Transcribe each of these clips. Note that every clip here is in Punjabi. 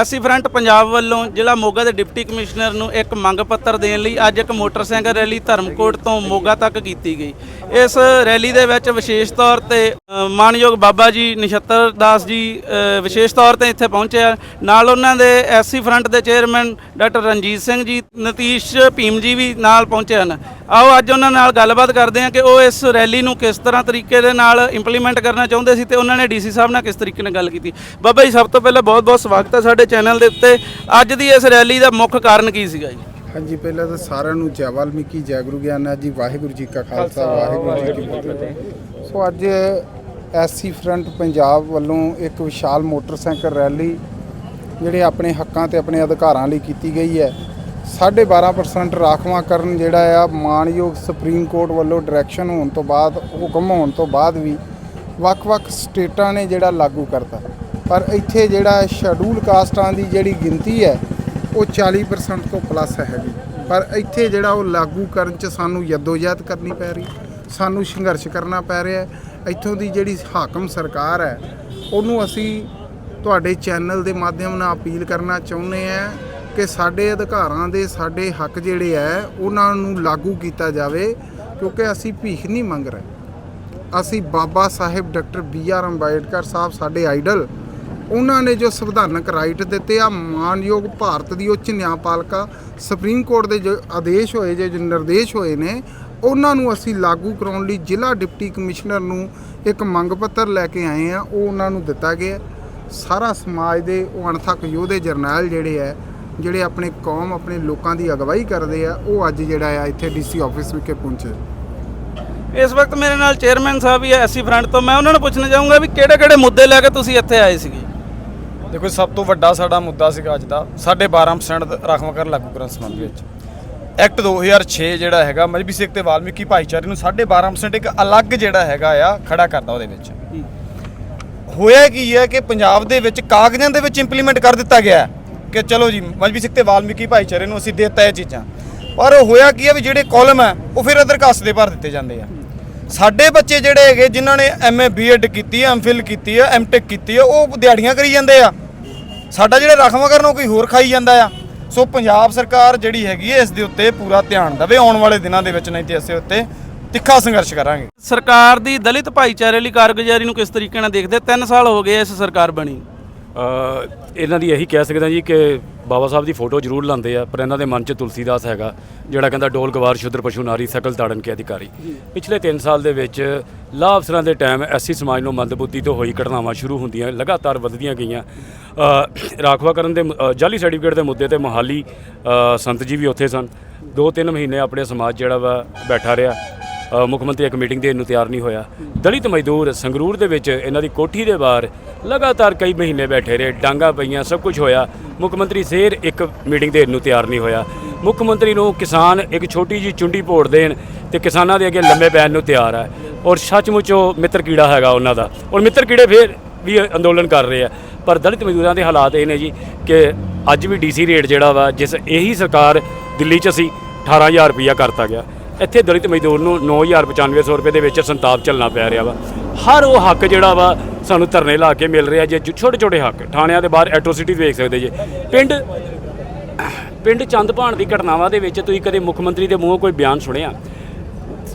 ਐਸੀ ਫਰੰਟ ਪੰਜਾਬ ਵੱਲੋਂ ਜ਼ਿਲ੍ਹਾ ਮੋਗਾ ਦੇ ਡਿਪਟੀ ਕਮਿਸ਼ਨਰ ਨੂੰ ਇੱਕ ਮੰਗ ਪੱਤਰ ਦੇਣ ਲਈ ਅੱਜ ਇੱਕ ਮੋਟਰਸਾਈਕਲ ਰੈਲੀ ਧਰਮਕੋਟ ਤੋਂ ਮੋਗਾ ਤੱਕ ਕੀਤੀ ਗਈ। ਇਸ ਰੈਲੀ ਦੇ ਵਿੱਚ ਵਿਸ਼ੇਸ਼ ਤੌਰ ਤੇ ਅ, ਮਾਨਯੋਗ ਬਾਬਾ ਜੀ ਨਛੱਤਰ ਦਾਸ ਜੀ ਵਿਸ਼ੇਸ਼ ਤੌਰ ਤੇ ਇੱਥੇ ਪਹੁੰਚਿਆ ਨਾਲ ਉਹਨਾਂ ਦੇ ਐਸੀ ਫਰੰਟ ਦੇ ਚੇਅਰਮੈਨ ਡਾਕਟਰ ਰਣਜੀਤ ਸਿੰਘ ਜੀ ਨਤੀਸ਼ ਭੀਮ ਜੀ ਵੀ ਨਾਲ ਪਹੁੰਚੇ ਹਨ। ਆਓ ਅੱਜ ਉਹਨਾਂ ਨਾਲ ਗੱਲਬਾਤ ਕਰਦੇ ਹਾਂ ਕਿ ਉਹ ਇਸ ਰੈਲੀ ਨੂੰ ਕਿਸ ਤਰ੍ਹਾਂ ਤਰੀਕੇ ਦੇ ਨਾਲ ਇੰਪਲੀਮੈਂਟ ਕਰਨਾ ਚਾਹੁੰਦੇ ਸੀ ਤੇ ਉਹਨਾਂ ਨੇ ਡੀਸੀ ਸਾਹਿਬ ਨਾਲ ਕਿਸ ਤਰੀਕੇ ਨਾਲ ਗੱਲ ਕੀਤੀ। ਬਾਬਾ ਜੀ, ਸਭ ਤੋਂ ਪਹਿਲਾਂ ਬਹੁਤ-ਬਹੁਤ ਸਵਾਗਤ ਹੈ ਸਾਡੇ ਚੈਨਲ ਦੇ ਉੱਤੇ। ਅੱਜ ਦੀ ਇਸ ਰੈਲੀ ਦਾ ਮੁੱਖ ਕਾਰਨ ਕੀ ਸੀਗਾ ਜੀ? ਹਾਂਜੀ, ਪਹਿਲਾਂ ਤਾਂ ਸਾਰਿਆਂ ਨੂੰ ਜੈ ਵਾਲਮੀਕੀ, ਜੈ ਗੁਰੂ ਗਿਆਨਾ ਜੀ, ਵਾਹਿਗੁਰੂ ਜੀ ਕਾ ਖਾਲਸਾ, ਵਾਹਿਗੁਰੂ ਜੀ ਕੀ ਫਤਿਹ। ਸੋ ਅੱਜ ਐਸਸੀ ਫਰੰਟ ਪੰਜਾਬ ਵੱਲੋਂ ਇੱਕ ਵਿਸ਼ਾਲ ਮੋਟਰਸਾਈਕਲ ਰੈਲੀ, ਜਿਹੜੇ ਆਪਣੇ ਹੱਕਾਂ ਤੇ ਆਪਣੇ ਅਧਿਕਾਰਾਂ ਲਈ ਕੀਤੀ ਗਈ ਹੈ। 12.5% ਰਾਖਵਾਂਕਰਨ ਜਿਹੜਾ ਆ ਮਾਨਯੋਗ ਸੁਪਰੀਮ ਕੋਰਟ ਵੱਲੋਂ ਡਾਇਰੈਕਸ਼ਨ ਹੋਣ ਤੋਂ ਬਾਅਦ, ਹੁਕਮ ਹੋਣ ਤੋਂ ਬਾਅਦ ਵੀ ਵੱਖ-ਵੱਖ ਸਟੇਟਾਂ ਨੇ ਜਿਹੜਾ ਲਾਗੂ ਕਰਤਾ। ਪਰ ਇੱਥੇ ਜਿਹੜਾ ਸ਼ਡਿਊਲ ਕਾਸਟਾਂ ਦੀ ਜਿਹੜੀ ਗਿਣਤੀ ਹੈ, ਉਹ 40% ਤੋਂ ਪਲੱਸ ਹੈਗੀ। ਪਰ ਇੱਥੇ ਜਿਹੜਾ ਉਹ ਲਾਗੂ ਕਰਨ ਚ ਸਾਨੂੰ ਯਦੋਜਹਿਦ ਕਰਨੀ ਪੈ ਰਹੀ, ਸਾਨੂੰ ਸੰਘਰਸ਼ ਕਰਨਾ ਪੈ ਰਿਹਾ ਇੱਥੋਂ ਦੀ ਜਿਹੜੀ ਹਾਕਮ ਸਰਕਾਰ ਹੈ, ਉਹਨੂੰ ਅਸੀਂ ਤੁਹਾਡੇ ਚੈਨਲ ਦੇ ਮਾਧਿਅਮ ਨਾਲ ਅਪੀਲ ਕਰਨਾ ਚਾਹੁੰਦੇ ਆ ਕਿ ਸਾਡੇ ਅਧਿਕਾਰਾਂ ਦੇ ਸਾਡੇ ਹੱਕ ਜਿਹੜੇ ਹੈ ਉਹਨਾਂ ਨੂੰ ਲਾਗੂ ਕੀਤਾ ਜਾਵੇ, ਕਿਉਂਕਿ ਅਸੀਂ ਭੀਖ ਨਹੀਂ ਮੰਗ ਰਹੇ। ਅਸੀਂ Baba Sahib doctor B R Ambedkar Sahib ਸਾਡੇ ਆਈਡਲ, ਉਹਨਾਂ ਨੇ ਜੋ ਸੰਵਿਧਾਨਕ ਰਾਈਟ ਦਿੱਤੇ ਆ, ਮਾਨਯੋਗ ਭਾਰਤ ਦੀ ਉੱਚ ਨਿਆਂਪਾਲਿਕਾ, ਸੁਪਰੀਮ ਕੋਰਟ ਦੇ ਜੋ ਆਦੇਸ਼ ਹੋਏ ਜੇ, ਜੋ ਨਿਰਦੇਸ਼ ਹੋਏ ਨੇ, ਉਹਨਾਂ ਨੂੰ ਅਸੀਂ ਲਾਗੂ ਕਰਾਉਣ ਲਈ ਜ਼ਿਲ੍ਹਾ ਡਿਪਟੀ ਕਮਿਸ਼ਨਰ ਨੂੰ ਇੱਕ ਮੰਗ ਪੱਤਰ ਲੈ ਕੇ ਆਏ ਆ, ਉਹ ਉਹਨਾਂ ਨੂੰ ਦਿੱਤਾ ਗਿਆ। ਸਾਰਾ ਸਮਾਜ ਦੇ ਉਹ ਅਣਥੱਕ ਯੋਧੇ ਜਰਨੈਲ ਜਿਹੜੇ ਆ ਜਿਹੜੇ ਆਪਣੇ ਕੌਮ ਆਪਣੇ ਲੋਕਾਂ ਦੀ ਅਗਵਾਈ ਕਰਦੇ ਆ ਉਹ ਅੱਜ ਜਿਹੜਾ ਆ ਇੱਥੇ ਡੀਸੀ ਆਫਿਸ ਵਿਖੇ ਪਹੁੰਚੇ। ਇਸ ਵਕਤ ਮੇਰੇ ਨਾਲ ਚੇਅਰਮੈਨ ਸਾਹਿਬ ਵੀ ਹੈ ਐਸੀ ਫਰੰਟ ਤੋਂ। ਮੈਂ ਉਹਨਾਂ ਨੂੰ ਪੁੱਛਣਾ ਚਾਹੂੰਗਾ ਵੀ ਕਿਹੜੇ-ਕਿਹੜੇ ਮੁੱਦੇ ਲੈ ਕੇ ਤੁਸੀਂ ਇੱਥੇ ਆਏ ਸੀਗੇ? ਦੇਖੋ ਸਭ ਤੋਂ ਵੱਡਾ ਸਾਡਾ ਮੁੱਦਾ ਸੀਗਾ ਅੱਜ ਦਾ। 12.5% ਰਾਖਵਾਂਕਰਨ ਲਾਗੂ ਕਰਨ ਸੰਬੰਧ ਵਿੱਚ। ਐਕਟ 2006 ਜਿਹੜਾ ਹੈਗਾ ਮਜਬੀ ਸਿੱਖ ਤੇ ਵਾਲਮੀਕੀ ਭਾਈਚਾਰੇ ਨੂੰ 12.5% ਇੱਕ ਅਲੱਗ ਜਿਹੜਾ ਹੈਗਾ ਆ ਖੜਾ ਕਰਦਾ ਉਹਦੇ ਵਿੱਚ। ਹੋਇਆ ਕੀ ਹੈ ਕਿ ਪੰਜਾਬ ਦੇ ਵਿੱਚ ਕਾਗਜ਼ਾਂ ਦੇ ਵਿੱਚ ਇੰਪਲੀਮੈਂਟ ਕਰ ਦਿੱਤਾ ਗਿਆ ਹੈ। ਕਿ ਚਲੋ ਜੀ ਮਜਬੀ ਸਿੱਖ ਤੇ ਵਾਲਮੀਕੀ ਭਾਈਚਾਰੇ ਨੂੰ ਅਸੀਂ ਦੇਤਾ ਇਹ ਚੀਜ਼ਾਂ। ਪਰ ਹੋਇਆ ਕੀ ਆ ਵੀ ਜਿਹੜੇ ਕਾਲਮ ਹੈ ਉਹ ਫਿਰ ਅਦਰ ਕਾਸਟ ਦੇ ਭਰ ਦਿੱਤੇ ਜਾਂਦੇ ਆ। ਸਾਡੇ ਬੱਚੇ ਜਿਹੜੇ ਹੈਗੇ, ਜਿਨ੍ਹਾਂ ਨੇ ਐਮਏ ਬੀਐਡ ਕੀਤੀ ਹੈ ਐਮਫਿਲ ਕੀਤੀ ਹੈ ਐਮਟੈਕ ਕੀਤੀ ਹੈ ਉਹ ਦਿਹਾੜੀਆਂ ਕਰੀ ਜਾਂਦੇ ਆ। ਸਾਡਾ ਜਿਹੜਾ ਰਾਖਵਾਂਕਰਨ ਉਹ ਕੋਈ ਹੋਰ ਖਾਈ ਜਾਂਦਾ ਆ। ਸੋ ਪੰਜਾਬ ਸਰਕਾਰ ਜਿਹੜੀ ਹੈਗੀ ਹੈ ਇਸ ਦੇ ਉੱਤੇ ਪੂਰਾ ਧਿਆਨ ਦੇਵੇ। ਆਉਣ ਵਾਲੇ ਦਿਨਾਂ ਦੇ ਵਿੱਚ ਨਹੀਂ ਤੇ ਅਸੀਂ ਉੱਤੇ ਤਿੱਖਾ ਸੰਘਰਸ਼ ਕਰਾਂਗੇ। ਸਰਕਾਰ ਦੀ ਦਲਿਤ ਭਾਈਚਾਰੇ ਲਈ ਕਾਰਗੁਜ਼ਾਰੀ ਨੂੰ ਕਿਸ ਤਰੀਕੇ ਨਾਲ ਦੇਖਦੇ? 3 ਸਾਲ ਹੋ ਗਏ ਇਸ ਸਰਕਾਰ ਬਣੀ। ਇਹਨਾਂ ਦੀ ਇਹੀ ਕਹਿ ਸਕਦਾ ਜੀ ਕਿ ਬਾਬਾ ਸਾਹਿਬ ਦੀ ਫੋਟੋ ਜ਼ਰੂਰ ਲਾਉਂਦੇ ਆ, ਪਰ ਇਹਨਾਂ ਦੇ ਮਨ 'ਚ ਤੁਲਸੀਦਾਸ ਹੈਗਾ, ਜਿਹੜਾ ਕਹਿੰਦਾ ਡੋਲ ਗਵਾਰ ਸ਼ੁੱਧਰ ਪਸ਼ੂ ਨਾਰੀ, ਸਕਲ ਤਾੜਨ ਕੇ ਅਧਿਕਾਰੀ। ਪਿਛਲੇ 3 ਸਾਲ ਦੇ ਵਿੱਚ ਲਾਭ ਅਫਸਰਾਂ ਦੇ ਟਾਈਮ ਐਸੀ ਸਮਾਜ ਨੂੰ ਮੰਦਬੁੱਧੀ ਤੋਂ ਹੋਈ ਘਟਨਾਵਾਂ ਸ਼ੁਰੂ ਹੁੰਦੀਆਂ, ਲਗਾਤਾਰ ਵਧਦੀਆਂ ਗਈਆਂ। ਰਾਖਵਾ ਕਰਨ ਦੇ ਜਾਲੀ ਸਰਟੀਫਿਕੇਟ ਦੇ ਮੁੱਦੇ ਤੇ ਮੋਹਾਲੀ ਸੰਤ ਜੀ ਵੀ ਉੱਥੇ ਸਨ। 2-3 ਮਹੀਨੇ ਆਪਣੇ ਸਮਾਜ ਜਿਹੜਾ ਵਾ ਬੈਠਾ ਰਿਹਾ। ਮੁੱਖ ਮੰਤਰੀ ਇੱਕ ਮੀਟਿੰਗ ਦੇਣ ਨੂੰ ਤਿਆਰ ਨਹੀਂ ਹੋਇਆ। ਦਲਿਤ ਮਜ਼ਦੂਰ ਸੰਗਰੂਰ ਦੇ ਵਿੱਚ ਇਹਨਾਂ ਦੀ ਕੋਠੀ ਦੇ ਬਾਹਰ ਲਗਾਤਾਰ ਕਈ ਮਹੀਨੇ ਬੈਠੇ ਰਹੇ, ਡਾਂਗਾ ਪਈਆਂ, ਸਭ ਕੁਝ ਹੋਇਆ। ਮੁੱਖ ਮੰਤਰੀ ਫੇਰ ਇੱਕ ਮੀਟਿੰਗ ਦੇਣ ਨੂੰ ਤਿਆਰ ਨਹੀਂ ਹੋਇਆ। ਮੁੱਖ ਮੰਤਰੀ ਨੂੰ ਕਿਸਾਨ ਇੱਕ ਛੋਟੀ ਜੀ ਚੁੰਡੀ ਭੋੜ ਦੇਣ ਤੇ ਕਿਸਾਨਾਂ ਦੇ ਅੱਗੇ ਲੰਮੇ ਪੈਣ ਨੂੰ ਤਿਆਰ ਹੈ ਔਰ ਸੱਚਮੁੱਚ ਉਹ ਮਿੱਤਰ ਕੀੜਾ ਹੈਗਾ ਉਹਨਾਂ ਦਾ। ਔਰ ਮਿੱਤਰ ਕੀੜੇ ਫੇਰ ਵੀ ਅੰਦੋਲਨ ਕਰ ਰਹੇ ਆ। ਪਰ ਦਲਿਤ ਮਜ਼ਦੂਰਾਂ ਦੇ ਹਾਲਾਤ ਇਹ ਨੇ ਜੀ ਕਿ ਅੱਜ ਵੀ ਡੀਸੀ ਰੇਟ ਜਿਹੜਾ ਵਾ, ਜਿਸ ਇਹੀ ਸਰਕਾਰ ਦਿੱਲੀ 'ਚ ਅਸੀਂ 18000 ਰੁਪਇਆ ਕਰਤਾ ਗਿਆ। ਇੱਥੇ ਦਲਿਤ ਮਜ਼ਦੂਰ ਨੂੰ 9950 ਰੁਪਏ ਦੇ ਵਿੱਚ ਸੰਤਾਪ ਚੱਲਣਾ ਪੈ ਰਿਹਾ ਵਾ। ਹਰ ਉਹ ਹੱਕ ਜਿਹੜਾ ਵਾ ਸਾਨੂੰ ਧਰਨੇ ਲਾ ਕੇ ਮਿਲ ਰਿਹਾ ਜੇ ਛੋਟੇ ਛੋਟੇ ਹੱਕ। ਥਾਣਿਆਂ ਦੇ ਬਾਹਰ ਐਟਰੋਸਿਟੀ ਵੇਖ ਸਕਦੇ ਜੇ। ਪਿੰਡ ਪਿੰਡ ਚੰਦਪਾਣ ਦੀ ਘਟਨਾਵਾਂ ਦੇ ਵਿੱਚ ਤੁਸੀਂ ਕਦੇ ਮੁੱਖ ਮੰਤਰੀ ਦੇ ਮੂੰਹੋਂ ਕੋਈ ਬਿਆਨ ਸੁਣਿਆ?